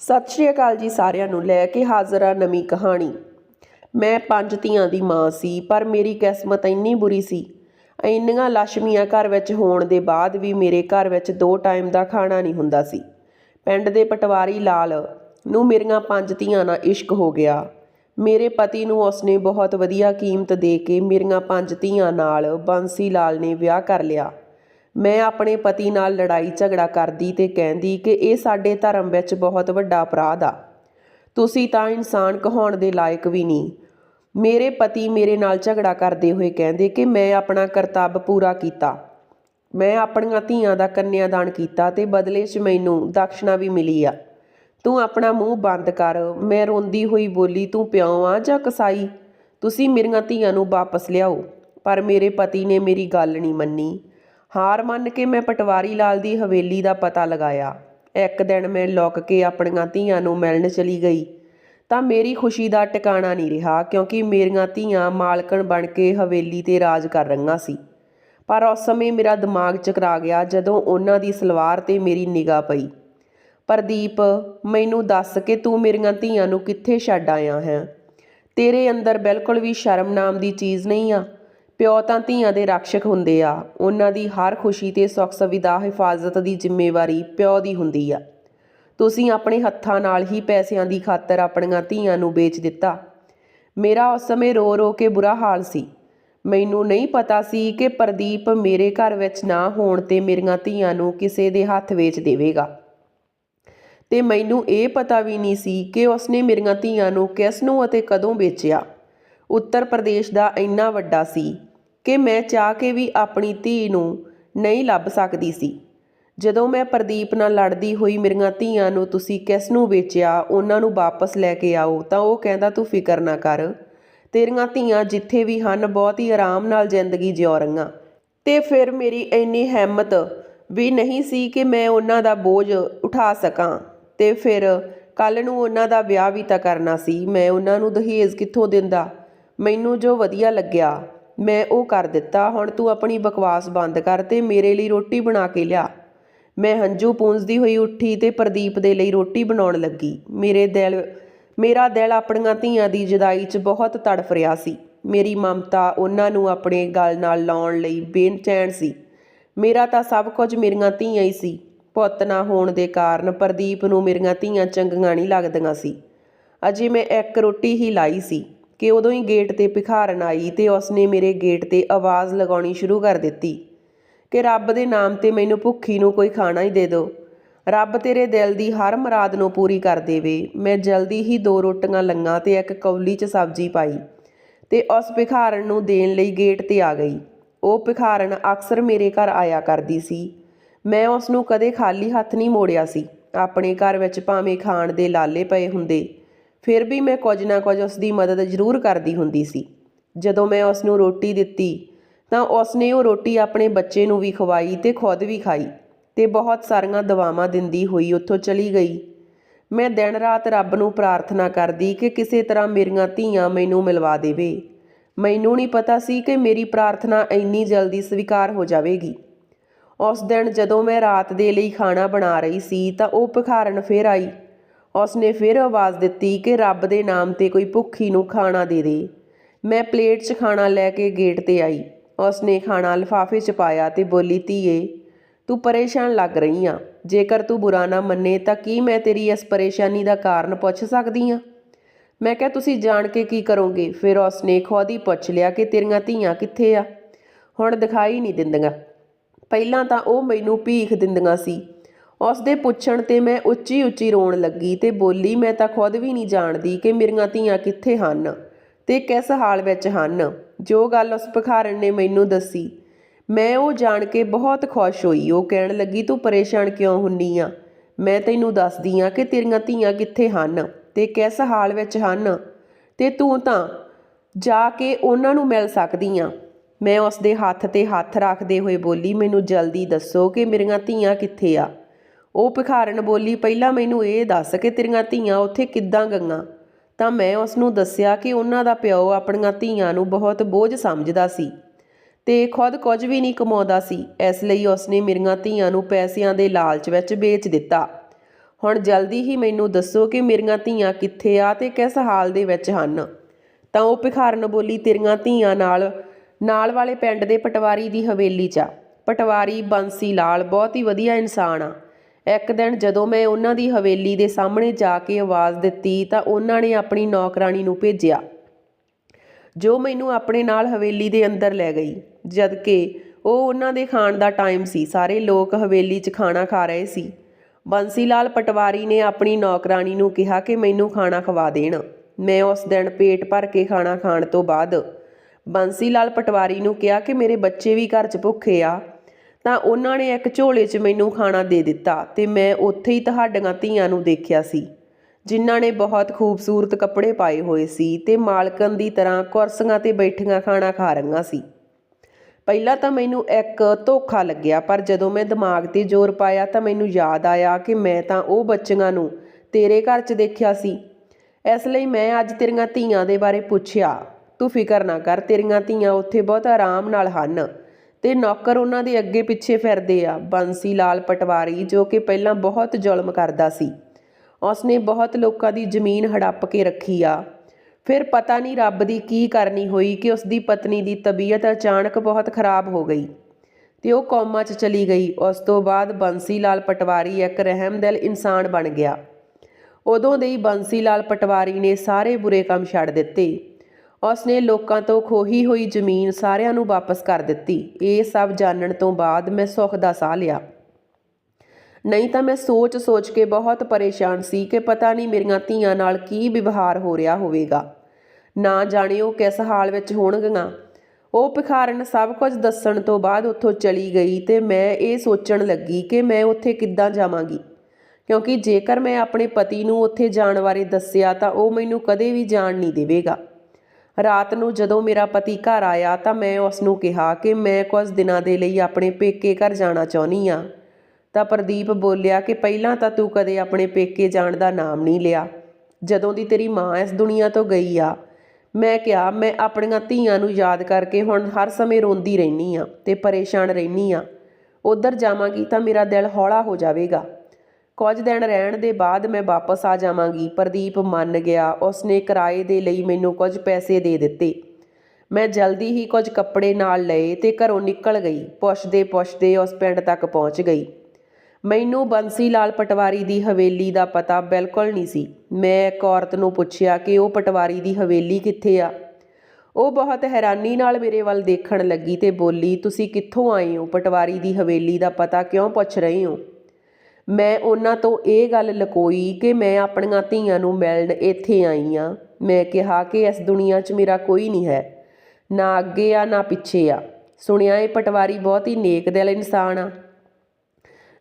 ਸਤਿ ਸ਼੍ਰੀ ਅਕਾਲ ਜੀ ਸਾਰਿਆਂ ਨੂੰ ਲੈ ਕੇ ਹਾਜ਼ਰ ਆ ਨਵੀਂ ਕਹਾਣੀ। ਮੈਂ ਪੰਜ ਧੀਆਂ ਦੀ ਮਾਂ ਸੀ, ਪਰ ਮੇਰੀ ਕਿਸਮਤ ਇੰਨੀ ਬੁਰੀ ਸੀ। ਇੰਨੀਆਂ ਲక్ష్ਮੀਆਂ ਘਰ ਵਿੱਚ ਹੋਣ ਦੇ ਬਾਅਦ ਵੀ ਮੇਰੇ ਘਰ ਵਿੱਚ ਦੋ ਟਾਈਮ ਦਾ ਖਾਣਾ ਨਹੀਂ ਹੁੰਦਾ ਸੀ। ਪਿੰਡ ਦੇ ਪਟਵਾਰੀ ਲਾਲ ਨੂੰ ਮੇਰੀਆਂ ਪੰਜ ਧੀਆਂ ਨਾਲ ਇਸ਼ਕ ਹੋ ਗਿਆ। ਮੇਰੇ ਪਤੀ ਨੂੰ ਉਸਨੇ ਬਹੁਤ ਵਧੀਆ ਕੀਮਤ ਦੇ ਕੇ ਮੇਰੀਆਂ ਪੰਜ ਧੀਆਂ ਨਾਲ ਬੰਸੀ ਲਾਲ ਨੇ ਵਿਆਹ ਕਰ ਲਿਆ। ਮੈਂ ਆਪਣੇ ਪਤੀ ਨਾਲ ਲੜਾਈ ਝਗੜਾ ਕਰਦੀ ਤੇ ਕਹਿੰਦੀ ਕਿ ਇਹ ਸਾਡੇ ਧਰਮ ਵਿੱਚ ਬਹੁਤ ਵੱਡਾ ਅਪਰਾਧ ਆ। ਤੁਸੀਂ ਤਾਂ ਇਨਸਾਨ ਕਹਾਉਣ ਦੇ ਲਾਇਕ ਵੀ ਨਹੀਂ। ਮੇਰੇ ਪਤੀ ਮੇਰੇ ਨਾਲ ਝਗੜਾ ਕਰਦੇ ਹੋਏ ਕਹਿੰਦੇ ਕਿ ਮੈਂ ਆਪਣਾ ਕਰਤੱਵ ਪੂਰਾ ਕੀਤਾ। ਮੈਂ ਆਪਣੀਆਂ ਧੀਆਂ ਦਾ ਕੰਨਿਆਦਾਨ ਕੀਤਾ ਤੇ ਬਦਲੇ 'ਚ ਮੈਨੂੰ ਦਕਸ਼ਨਾ ਵੀ ਮਿਲੀ ਆ। ਤੂੰ ਆਪਣਾ ਮੂੰਹ ਬੰਦ ਕਰ, ਮੈਂ ਰੋਂਦੀ ਹੋਈ ਬੋਲੀ, ਤੂੰ ਪਿਓ ਆ ਜਾਂ ਕਸਾਈ? ਤੁਸੀਂ ਮੇਰੀਆਂ ਧੀਆਂ ਨੂੰ ਵਾਪਸ ਲਿਆਓ। ਪਰ ਮੇਰੇ ਪਤੀ ਨੇ ਮੇਰੀ ਗੱਲ ਨਹੀਂ ਮੰਨੀ। ਹਾਰ ਮੰਨ ਕੇ ਮੈਂ ਪਟਵਾਰੀ ਲਾਲ ਦੀ ਹਵੇਲੀ ਦਾ ਪਤਾ ਲਗਾਇਆ। ਇੱਕ ਦਿਨ ਮੈਂ ਲੁੱਕ ਕੇ ਆਪਣੀਆਂ ਧੀਆਂ ਨੂੰ ਮਿਲਣ ਚਲੀ ਗਈ। ਤਾਂ ਮੇਰੀ ਖੁਸ਼ੀ ਦਾ ਟਿਕਾਣਾ ਨਹੀਂ ਰਿਹਾ ਕਿਉਂਕਿ ਮੇਰੀਆਂ ਧੀਆਂ ਮਾਲਕਣ ਬਣ ਕੇ ਹਵੇਲੀ ਤੇ ਰਾਜ ਕਰ ਰਹੀਆਂ ਸੀ। ਪਰ ਉਸ ਸਮੇਂ ਮੇਰਾ ਦਿਮਾਗ ਚਕਰਾ ਗਿਆ ਜਦੋਂ ਉਹਨਾਂ ਦੀ ਸਲਵਾਰ ਤੇ ਮੇਰੀ ਨਿਗਾਹ ਪਈ। ਪ੍ਰਦੀਪ, ਮੈਨੂੰ ਦੱਸ ਕਿ ਤੂੰ ਮੇਰੀਆਂ ਧੀਆਂ ਨੂੰ ਕਿੱਥੇ ਛੱਡ ਆਇਆ ਹੈ? ਤੇਰੇ ਅੰਦਰ ਬਿਲਕੁਲ ਵੀ ਸ਼ਰਮ ਨਾਮ ਦੀ ਚੀਜ਼ ਨਹੀਂ ਆ। ਪਿਓ ਤਾਂ ਧੀਆਂ ਦੇ ਰੱਖਸ਼ਕ ਹੁੰਦੇ ਆ। ਉਹਨਾਂ ਦੀ ਹਰ ਖੁਸ਼ੀ ਤੇ ਸੁੱਖ ਸੁਵਿਧਾ, ਹਿਫਾਜ਼ਤ ਦੀ ਜ਼ਿੰਮੇਵਾਰੀ ਪਿਓ ਦੀ ਹੁੰਦੀ ਆ। ਤੁਸੀਂ ਆਪਣੇ ਹੱਥਾਂ ਨਾਲ ਹੀ ਪੈਸਿਆਂ ਦੀ ਖਾਤਰ ਆਪਣੀਆਂ ਧੀਆਂ ਨੂੰ ਵੇਚ ਦਿੱਤਾ। ਮੇਰਾ ਉਸ ਸਮੇਂ ਰੋ ਰੋ ਕੇ ਬੁਰਾ ਹਾਲ ਸੀ। ਮੈਨੂੰ ਨਹੀਂ ਪਤਾ ਸੀ ਕਿ ਪ੍ਰਦੀਪ ਮੇਰੇ ਘਰ ਵਿੱਚ ਨਾ ਹੋਣ ਤੇ ਮੇਰੀਆਂ ਧੀਆਂ ਨੂੰ ਕਿਸੇ ਦੇ ਹੱਥ ਵੇਚ ਦੇਵੇਗਾ। ਤੇ ਮੈਨੂੰ ਇਹ ਪਤਾ ਵੀ ਨਹੀਂ ਸੀ ਕਿ ਉਸਨੇ ਮੇਰੀਆਂ ਧੀਆਂ ਨੂੰ ਕਿਸ ਨੂੰ ਅਤੇ ਕਦੋਂ ਵੇਚਿਆ। ਉੱਤਰ ਪ੍ਰਦੇਸ਼ ਦਾ ਇੰਨਾ ਵੱਡਾ ਸੀ ਕਿ ਮੈਂ ਚਾਹ ਕੇ ਵੀ ਆਪਣੀ ਧੀ ਨੂੰ ਨਹੀਂ ਲੱਭ ਸਕਦੀ ਸੀ। ਜਦੋਂ ਮੈਂ ਪ੍ਰਦੀਪ ਨਾਲ ਲੜਦੀ ਹੋਈ ਮੇਰੀਆਂ ਧੀਆਂ ਨੂੰ ਤੁਸੀਂ ਕਿਸ ਨੂੰ ਵੇਚਿਆ, ਉਹਨਾਂ ਨੂੰ ਵਾਪਸ ਲੈ ਕੇ ਆਓ, ਤਾਂ ਉਹ ਕਹਿੰਦਾ, ਤੂੰ ਫਿਕਰ ਨਾ ਕਰ। ਤੇਰੀਆਂ ਧੀਆਂ ਜਿੱਥੇ ਵੀ ਹਨ, ਬਹੁਤ ਹੀ ਆਰਾਮ ਨਾਲ ਜ਼ਿੰਦਗੀ ਜਿਉ ਰਹੀਆਂ ਤੇ ਫਿਰ ਮੇਰੀ ਇੰਨੀ ਹਿੰਮਤ ਵੀ ਨਹੀਂ ਸੀ ਕਿ ਮੈਂ ਉਹਨਾਂ ਦਾ ਬੋਝ ਉਠਾ ਸਕਾਂ। ਤੇ ਫਿਰ ਕੱਲ ਨੂੰ ਉਹਨਾਂ ਦਾ ਵਿਆਹ ਵੀ ਤਾਂ ਕਰਨਾ ਸੀ। ਮੈਂ ਉਹਨਾਂ ਨੂੰ ਦਹੇਜ ਕਿੱਥੋਂ ਦਿੰਦਾ? ਮੈਨੂੰ ਜੋ ਵਧੀਆ ਲੱਗਿਆ ਮੈਂ ਉਹ ਕਰ ਦਿੱਤਾ, ਹੁਣ ਤੂੰ ਆਪਣੀ ਬਕਵਾਸ ਬੰਦ ਕਰ ਤੇ ਮੇਰੇ ਲਈ ਰੋਟੀ ਬਣਾ ਕੇ ਲਿਆ। ਮੈਂ ਹੰਝੂ ਪੂੰਝਦੀ ਹੋਈ ਉੱਠੀ ਤੇ ਪ੍ਰਦੀਪ ਦੇ ਲਈ ਰੋਟੀ ਬਣਾਉਣ ਲੱਗੀ। ਮੇਰੇ ਦਿਲ, ਮੇਰਾ ਦਿਲ ਆਪਣੀਆਂ ਧੀਆਂ ਦੀ ਜੁਦਾਈ 'ਚ ਬਹੁਤ ਤੜਫ ਰਿਹਾ ਸੀ। ਮੇਰੀ ਮਮਤਾ ਉਹਨਾਂ ਨੂੰ ਆਪਣੇ ਗਲ ਨਾਲ ਲਾਉਣ ਲਈ ਬੇਚੈਨ ਸੀ। ਮੇਰਾ ਤਾਂ ਸਭ ਕੁਝ ਮੇਰੀਆਂ ਧੀਆਂ ਹੀ ਸੀ। ਪੁੱਤ ਨਾ ਹੋਣ ਦੇ ਕਾਰਨ ਪ੍ਰਦੀਪ ਨੂੰ ਮੇਰੀਆਂ ਧੀਆਂ ਚੰਗੀਆਂ ਨਹੀਂ ਲੱਗਦੀਆਂ ਸੀ। ਅਜੇ ਮੈਂ ਇੱਕ ਰੋਟੀ ਹੀ ਲਾਈ ਸੀ। ਕਿ ਉਦੋਂ ਹੀ ਗੇਟ ਤੇ ਭਿਖਾਰਨ ਆਈ ਤੇ ਉਸਨੇ ਮੇਰੇ ਗੇਟ ਤੇ ਆਵਾਜ਼ ਲਗਾਉਣੀ ਸ਼ੁਰੂ ਕਰ ਦਿੱਤੀ ਕਿ ਰੱਬ ਦੇ ਨਾਮ ਤੇ ਮੈਨੂੰ ਭੁੱਖੀ ਨੂੰ ਕੋਈ ਖਾਣਾ ਹੀ ਦੇ ਦਿਓ ਰੱਬ ਤੇਰੇ ਦਿਲ ਦੀ ਹਰ ਮੁਰਾਦ ਨੂੰ ਪੂਰੀ ਕਰ ਦੇਵੇ। ਮੈਂ ਜਲਦੀ ਹੀ ਦੋ ਰੋਟੀਆਂ ਲੰਗਾ ਤੇ ਇੱਕ ਕੌਲੀ 'ਚ ਸਬਜ਼ੀ ਪਾਈ ਤੇ ਉਸ ਭਿਖਾਰਨ ਨੂੰ ਦੇਣ ਲਈ ਗੇਟ ਤੇ ਆ ਗਈ। ਉਹ ਭਿਖਾਰਨ ਅਕਸਰ ਮੇਰੇ ਘਰ ਆਇਆ ਕਰਦੀ ਸੀ। ਮੈਂ ਉਸ ਨੂੰ ਕਦੇ ਖਾਲੀ ਹੱਥ ਨਹੀਂ ਮੋੜਿਆ ਸੀ। ਆਪਣੇ ਘਰ ਵਿੱਚ ਭਾਵੇਂ ਖਾਣ ਦੇ ਲਾਲੇ ਪਏ ਹੁੰਦੇ ਫਿਰ ਵੀ ਮੈਂ ਕੁਝ ਨਾ ਕੁਝ ਉਸ ਦੀ ਮਦਦ ਜ਼ਰੂਰ ਕਰਦੀ ਹੁੰਦੀ ਸੀ। ਜਦੋਂ ਮੈਂ ਉਸ ਨੂੰ ਰੋਟੀ ਦਿੱਤੀ, ਤਾਂ ਉਸ ਨੇ ਉਹ ਰੋਟੀ ਆਪਣੇ ਬੱਚੇ ਨੂੰ ਵੀ ਖਵਾਈ ਤੇ ਖੁਦ ਵੀ ਖਾਈ ਤੇ ਬਹੁਤ ਸਾਰੀਆਂ ਦਵਾਵਾਂ ਦਿੰਦੀ ਹੋਈ ਉੱਥੋਂ ਚਲੀ ਗਈ। ਮੈਂ ਦਿਨ ਰਾਤ ਰੱਬ ਨੂੰ ਪ੍ਰਾਰਥਨਾ ਕਰਦੀ ਕਿ ਕਿਸੇ ਤਰ੍ਹਾਂ ਮੇਰੀਆਂ ਧੀਆਂ ਮੈਨੂੰ ਮਿਲਵਾ ਦੇਵੇ। ਮੈਨੂੰ ਨਹੀਂ ਪਤਾ ਸੀ ਕਿ ਮੇਰੀ ਪ੍ਰਾਰਥਨਾ ਇੰਨੀ ਜਲਦੀ ਸਵੀਕਾਰ ਹੋ ਜਾਵੇਗੀ। ਉਸ ਦਿਨ ਜਦੋਂ ਮੈਂ ਰਾਤ ਦੇ ਲਈ ਖਾਣਾ ਬਣਾ ਰਹੀ ਸੀ, ਤਾਂ ਉਹ ਭਿਖਾਰਨ ਫੇਰ ਆਈ। ਉਸ ਨੇ ਫਿਰ ਆਵਾਜ਼ ਦਿੱਤੀ ਕਿ ਰੱਬ ਦੇ ਨਾਮ ਤੇ ਕੋਈ ਭੁੱਖੀ ਨੂੰ ਖਾਣਾ ਦੇ ਦੇ। ਮੈਂ ਪਲੇਟ 'ਚ ਖਾਣਾ ਲੈ ਕੇ ਗੇਟ ਤੇ ਆਈ। ਉਸ ਨੇ ਖਾਣਾ ਲਿਫਾਫੇ 'ਚ ਪਾਇਆ ਤੇ ਬੋਲੀ, ਧੀਏ, ਤੂੰ ਪਰੇਸ਼ਾਨ ਲੱਗ ਰਹੀ ਆ। ਜੇਕਰ ਤੂੰ ਬੁਰਾ ਨਾ ਮੰਨੇ ਤਾਂ ਕੀ ਮੈਂ ਤੇਰੀ ਇਸ ਪਰੇਸ਼ਾਨੀ ਦਾ ਕਾਰਨ ਪੁੱਛ ਸਕਦੀ ਆ? ਮੈਂ ਕਿਹਾ, ਤੁਸੀਂ ਜਾਣ ਕੇ ਕੀ ਕਰੋਗੇ? ਫਿਰ ਉਸ ਨੇ ਖੁਦ ਹੀ ਪੁੱਛ ਲਿਆ ਕਿ ਤੇਰੀਆਂ ਧੀਆਂ ਕਿੱਥੇ ਆ? ਹੁਣ ਦਿਖਾਈ ਨਹੀਂ ਦਿੰਦੀਆਂ। ਪਹਿਲਾਂ ਤਾਂ ਉਹ ਮੈਨੂੰ ਭੀਖ ਦਿੰਦੀਆਂ ਸੀ। ਉਸ ਦੇ ਪੁੱਛਣ ਤੇ ਮੈਂ ਉੱਚੀ ਉੱਚੀ ਰੋਣ ਲੱਗੀ ਤੇ ਬੋਲੀ, ਮੈਂ ਤਾਂ ਖੁਦ ਵੀ ਨਹੀਂ ਜਾਣਦੀ ਕਿ ਮੇਰੀਆਂ ਧੀਆਂ ਕਿੱਥੇ ਹਨ ਤੇ ਕਿਸ ਹਾਲ ਵਿੱਚ ਹਨ। ਜੋ ਗੱਲ ਉਸ ਭਖਾਰਨ ਨੇ ਮੈਨੂੰ ਦੱਸੀ, ਮੈਂ ਉਹ ਜਾਣ ਕੇ ਬਹੁਤ ਖੁਸ਼ ਹੋਈ। ਉਹ ਕਹਿਣ ਲੱਗੀ, ਤੂੰ ਪਰੇਸ਼ਾਨ ਕਿਉਂ ਹੁੰਨੀ ਆ? ਮੈਂ ਤੈਨੂੰ ਦੱਸਦੀ ਆ ਕਿ ਤੇਰੀਆਂ ਧੀਆਂ ਕਿੱਥੇ ਹਨ ਤੇ ਕਿਸ ਹਾਲ ਵਿੱਚ ਹਨ ਤੇ ਤੂੰ ਤਾਂ ਜਾ ਕੇ ਉਹਨਾਂ ਨੂੰ ਮਿਲ ਸਕਦੀ ਆ। ਮੈਂ ਉਸ ਦੇ ਹੱਥ ਤੇ ਹੱਥ ਰੱਖਦੇ ਹੋਏ ਬੋਲੀ, ਮੈਨੂੰ ਜਲਦੀ ਦੱਸੋ ਕਿ ਮੇਰੀਆਂ ਧੀਆਂ ਕਿੱਥੇ ਆ? ਉਹ ਭਿਖਾਰਨ ਬੋਲੀ, ਪਹਿਲਾਂ ਮੈਨੂੰ ਇਹ ਦੱਸ ਕਿ ਤੇਰੀਆਂ ਧੀਆਂ ਉੱਥੇ ਕਿੱਦਾਂ ਗਈਆਂ? ਤਾਂ ਮੈਂ ਉਸ ਨੂੰ ਦੱਸਿਆ ਕਿ ਉਹਨਾਂ ਦਾ ਪਿਓ ਆਪਣੀਆਂ ਧੀਆਂ ਨੂੰ ਬਹੁਤ ਬੋਝ ਸਮਝਦਾ ਸੀ ਤੇ ਖੁਦ ਕੁਝ ਵੀ ਨਹੀਂ ਕਮਾਉਂਦਾ ਸੀ। ਇਸ ਲਈ ਉਸਨੇ ਮੇਰੀਆਂ ਧੀਆਂ ਨੂੰ ਪੈਸਿਆਂ ਦੇ ਲਾਲਚ ਵਿੱਚ ਵੇਚ ਦਿੱਤਾ। ਹੁਣ ਜਲਦੀ ਹੀ ਮੈਨੂੰ ਦੱਸੋ ਕਿ ਮੇਰੀਆਂ ਧੀਆਂ ਕਿੱਥੇ ਆ ਤੇ ਕਿਸ ਹਾਲ ਦੇ ਵਿੱਚ ਹਨ? ਤਾਂ ਉਹ ਭਿਖਾਰਨ ਬੋਲੀ, ਤੇਰੀਆਂ ਧੀਆਂ ਨਾਲ ਨਾਲ ਵਾਲੇ ਪਿੰਡ ਦੇ ਪਟਵਾਰੀ ਦੀ ਹਵੇਲੀ 'ਚ ਆ। ਪਟਵਾਰੀ ਬੰਸੀ ਲਾਲ ਬਹੁਤ ਹੀ ਵਧੀਆ ਇਨਸਾਨ ਆ। ਇੱਕ ਦਿਨ ਜਦੋਂ ਮੈਂ ਉਹਨਾਂ ਦੀ ਹਵੇਲੀ ਦੇ ਸਾਹਮਣੇ ਜਾ ਕੇ ਆਵਾਜ਼ ਦਿੱਤੀ ਤਾਂ ਉਹਨਾਂ ਨੇ ਆਪਣੀ ਨੌਕਰਾਨੀ ਨੂੰ ਭੇਜਿਆ, ਜੋ ਮੈਨੂੰ ਆਪਣੇ ਨਾਲ ਹਵੇਲੀ ਦੇ ਅੰਦਰ ਲੈ ਗਈ ਜਦ ਕਿ ਉਹ ਉਹਨਾਂ ਦੇ ਖਾਣ ਦਾ ਟਾਈਮ ਸੀ। ਸਾਰੇ ਲੋਕ ਹਵੇਲੀ 'ਚ ਖਾਣਾ ਖਾ ਰਹੇ ਸੀ। ਬੰਸੀ ਲਾਲ ਪਟਵਾਰੀ ਨੇ ਆਪਣੀ ਨੌਕਰਾਨੀ ਨੂੰ ਕਿਹਾ ਕਿ ਮੈਨੂੰ ਖਾਣਾ ਖਵਾ ਦੇਣ। ਮੈਂ ਉਸ ਦਿਨ ਪੇਟ ਭਰ ਕੇ ਖਾਣਾ ਖਾਣ ਤੋਂ ਬਾਅਦ ਬੰਸੀ ਲਾਲ ਪਟਵਾਰੀ ਨੂੰ ਕਿਹਾ ਕਿ ਮੇਰੇ ਬੱਚੇ ਵੀ ਘਰ 'ਚ ਭੁੱਖੇ ਆ। ਤਾਂ ਉਹਨਾਂ ਨੇ ਇੱਕ ਝੋਲੇ 'ਚ ਮੈਨੂੰ ਖਾਣਾ ਦੇ ਦਿੱਤਾ ਤੇ ਮੈਂ ਉੱਥੇ ਹੀ ਤੁਹਾਡੀਆਂ ਧੀਆਂ ਨੂੰ ਦੇਖਿਆ ਸੀ, ਜਿਨ੍ਹਾਂ ਨੇ ਬਹੁਤ ਖੂਬਸੂਰਤ ਕੱਪੜੇ ਪਾਏ ਹੋਏ ਸੀ ਤੇ ਮਾਲਕਨ ਦੀ ਤਰ੍ਹਾਂ ਕੁਰਸੀਆਂ ਤੇ ਬੈਠੀਆਂ ਖਾਣਾ ਖਾ ਰਹੀਆਂ ਸੀ। ਪਹਿਲਾਂ ਤਾਂ ਮੈਨੂੰ ਇੱਕ ਧੋਖਾ ਲੱਗਿਆ, ਪਰ ਜਦੋਂ ਮੈਂ ਦਿਮਾਗ ਤੇ ਜ਼ੋਰ ਪਾਇਆ ਤਾਂ ਮੈਨੂੰ ਯਾਦ ਆਇਆ ਕਿ ਮੈਂ ਤਾਂ ਉਹ ਬੱਚੀਆਂ ਨੂੰ ਤੇਰੇ ਘਰ 'ਚ ਦੇਖਿਆ ਸੀ। ਇਸ ਲਈ ਮੈਂ ਅੱਜ ਤੇਰੀਆਂ ਧੀਆਂ ਦੇ ਬਾਰੇ ਪੁੱਛਿਆ, ਤੂੰ ਫਿਕਰ ਨਾ ਕਰ, ਤੇਰੀਆਂ ਧੀਆਂ ਉੱਥੇ ਬਹੁਤ ਆਰਾਮ ਨਾਲ ਹਨ। ਤੇ ਨੌਕਰ ਉਹਨਾਂ ਦੇ ਅੱਗੇ ਪਿੱਛੇ ਫਿਰਦੇ ਆ, ਬੰਸੀ ਲਾਲ ਪਟਵਾਰੀ ਜੋ ਕਿ ਪਹਿਲਾਂ ਬਹੁਤ ਜ਼ੁਲਮ ਕਰਦਾ ਸੀ। ਉਸਨੇ ਬਹੁਤ ਲੋਕਾਂ ਦੀ ਜ਼ਮੀਨ ਹੜੱਪ ਕੇ ਰੱਖੀ ਆ। ਫਿਰ ਪਤਾ ਨਹੀਂ ਰੱਬ ਦੀ ਕੀ ਕਰਨੀ ਹੋਈ ਕਿ ਉਸ ਦੀ ਪਤਨੀ ਦੀ ਤਬੀਅਤ ਅਚਾਨਕ ਬਹੁਤ ਖਰਾਬ ਹੋ ਗਈ ਤੇ ਉਹ ਕੌਮਾ 'ਚ ਚਲੀ ਗਈ। ਉਸ ਤੋਂ ਬਾਅਦ ਬੰਸੀ ਲਾਲ ਪਟਵਾਰੀ ਇੱਕ ਰਹਿਮਦਿਲ ਇਨਸਾਨ ਬਣ ਗਿਆ। ਉਦੋਂ ਦੇ ਹੀ ਬੰਸੀ ਲਾਲ ਪਟਵਾਰੀ ਨੇ ਸਾਰੇ ਬੁਰੇ ਕੰਮ ਛੱਡ ਦਿੱਤੇ। ਉਸਨੇ ਲੋਕਾਂ ਤੋਂ ਖੋਹੀ ਹੋਈ ਜ਼ਮੀਨ ਸਾਰਿਆਂ ਨੂੰ ਵਾਪਸ ਕਰ ਦਿੱਤੀ। ਇਹ ਸਭ ਜਾਣਨ ਤੋਂ ਬਾਅਦ ਮੈਂ ਸੁੱਖ ਦਾ ਸਾਹ ਲਿਆ। ਨਹੀਂ ਤਾਂ ਮੈਂ ਸੋਚ-ਸੋਚ ਕੇ ਬਹੁਤ ਪਰੇਸ਼ਾਨ ਸੀ ਕਿ ਪਤਾ ਨਹੀਂ ਮੇਰੀਆਂ ਧੀਆਂ ਨਾਲ ਕੀ ਵਿਵਹਾਰ ਹੋ ਰਿਹਾ ਹੋਵੇਗਾ। ਨਾ ਜਾਣੇ ਉਹ ਕਿਸ ਹਾਲ ਵਿੱਚ ਹੋਣਗੀਆਂ। ਉਹ ਭਿਖਾਰਨ ਸਭ ਕੁਝ ਦੱਸਣ ਤੋਂ ਬਾਅਦ ਉੱਥੋਂ ਚਲੀ ਗਈ ਤੇ ਮੈਂ ਇਹ ਸੋਚਣ ਲੱਗੀ ਕਿ ਮੈਂ ਉੱਥੇ ਕਿੱਦਾਂ ਜਾਵਾਂਗੀ। ਕਿਉਂਕਿ ਜੇਕਰ ਮੈਂ ਆਪਣੇ ਪਤੀ ਨੂੰ ਉੱਥੇ ਜਾਣ ਬਾਰੇ ਦੱਸਿਆ ਤਾਂ ਉਹ ਮੈਨੂੰ ਕਦੇ ਵੀ ਜਾਣ ਨਹੀਂ ਦੇਵੇਗਾ। ਰਾਤ ਨੂੰ ਜਦੋਂ ਮੇਰਾ ਪਤੀ ਘਰ ਆਇਆ ਤਾਂ ਮੈਂ ਉਸ ਨੂੰ ਕਿਹਾ ਕਿ ਮੈਂ ਕੁਝ ਦਿਨਾਂ ਦੇ ਲਈ ਆਪਣੇ ਪੇਕੇ ਘਰ ਜਾਣਾ ਚਾਹੁੰਦੀ ਆ ਤਾਂ ਪ੍ਰਦੀਪ ਬੋਲਿਆ ਕਿ ਪਹਿਲਾਂ ਤਾਂ ਤੂੰ ਕਦੇ ਆਪਣੇ ਪੇਕੇ ਜਾਣ ਦਾ ਨਾਮ ਨਹੀਂ ਲਿਆ। ਜਦੋਂ ਦੀ ਤੇਰੀ ਮਾਂ ਇਸ ਦੁਨੀਆ ਤੋਂ ਗਈ ਆ, ਮੈਂ ਕਿਹਾ, ਮੈਂ ਆਪਣੀਆਂ ਧੀਆਂ ਨੂੰ ਯਾਦ ਕਰਕੇ ਹੁਣ ਹਰ ਸਮੇਂ ਰੋਂਦੀ ਰਹਿਨੀ ਆ ਤੇ ਪਰੇਸ਼ਾਨ ਰਹਿਨੀ ਆ ਉਧਰ ਜਾਵਾਂਗੀ ਤਾਂ ਮੇਰਾ ਦਿਲ ਹੌਲਾ ਹੋ ਜਾਵੇਗਾ। ਕੁਝ ਦਿਨ ਰਹਿਣ ਦੇ ਬਾਅਦ ਮੈਂ ਵਾਪਸ ਆ ਜਾਵਾਂਗੀ। ਪ੍ਰਦੀਪ ਮੰਨ ਗਿਆ। ਉਸਨੇ ਕਿਰਾਏ ਦੇ ਲਈ ਮੈਨੂੰ ਕੁਝ ਪੈਸੇ ਦੇ ਦਿੱਤੇ। ਮੈਂ ਜਲਦੀ ਹੀ ਕੁਝ ਕੱਪੜੇ ਨਾਲ ਲਏ ਤੇ ਘਰੋਂ ਨਿਕਲ ਗਈ। ਪੁੱਛਦੇ ਪੁੱਛਦੇ ਉਸ ਪਿੰਡ ਤੱਕ ਪਹੁੰਚ ਗਈ। ਮੈਨੂੰ ਬੰਸੀ ਲਾਲ ਪਟਵਾਰੀ ਦੀ ਹਵੇਲੀ ਦਾ ਪਤਾ ਬਿਲਕੁਲ ਨਹੀਂ ਸੀ। ਮੈਂ ਇੱਕ ਔਰਤ ਨੂੰ ਪੁੱਛਿਆ ਕਿ ਉਹ ਪਟਵਾਰੀ ਦੀ ਹਵੇਲੀ ਕਿੱਥੇ ਆ? ਉਹ ਬਹੁਤ ਹੈਰਾਨੀ ਨਾਲ ਮੇਰੇ ਵੱਲ ਦੇਖਣ ਲੱਗੀ ਤੇ ਬੋਲੀ, ਤੁਸੀਂ ਕਿੱਥੋਂ ਆਏ ਹੋ? ਪਟਵਾਰੀ ਦੀ ਹਵੇਲੀ ਦਾ ਪਤਾ ਕਿਉਂ ਪੁੱਛ ਰਹੇ ਹੋ? ਮੈਂ ਉਹਨਾਂ ਤੋਂ ਇਹ ਗੱਲ ਲਕੋਈ ਕਿ ਮੈਂ ਆਪਣੀਆਂ ਧੀਆਂ ਨੂੰ ਮਿਲਣ ਇੱਥੇ ਆਈ ਹਾਂ ਮੈਂ ਕਿਹਾ ਕਿ ਇਸ ਦੁਨੀਆ 'ਚ ਮੇਰਾ ਕੋਈ ਨਹੀਂ ਹੈ, ਨਾ ਅੱਗੇ ਆ, ਨਾ ਪਿੱਛੇ ਆ। ਸੁਣਿਆ ਇਹ ਪਟਵਾਰੀ ਬਹੁਤ ਹੀ ਨੇਕ ਦਿਲ ਇਨਸਾਨ ਆ।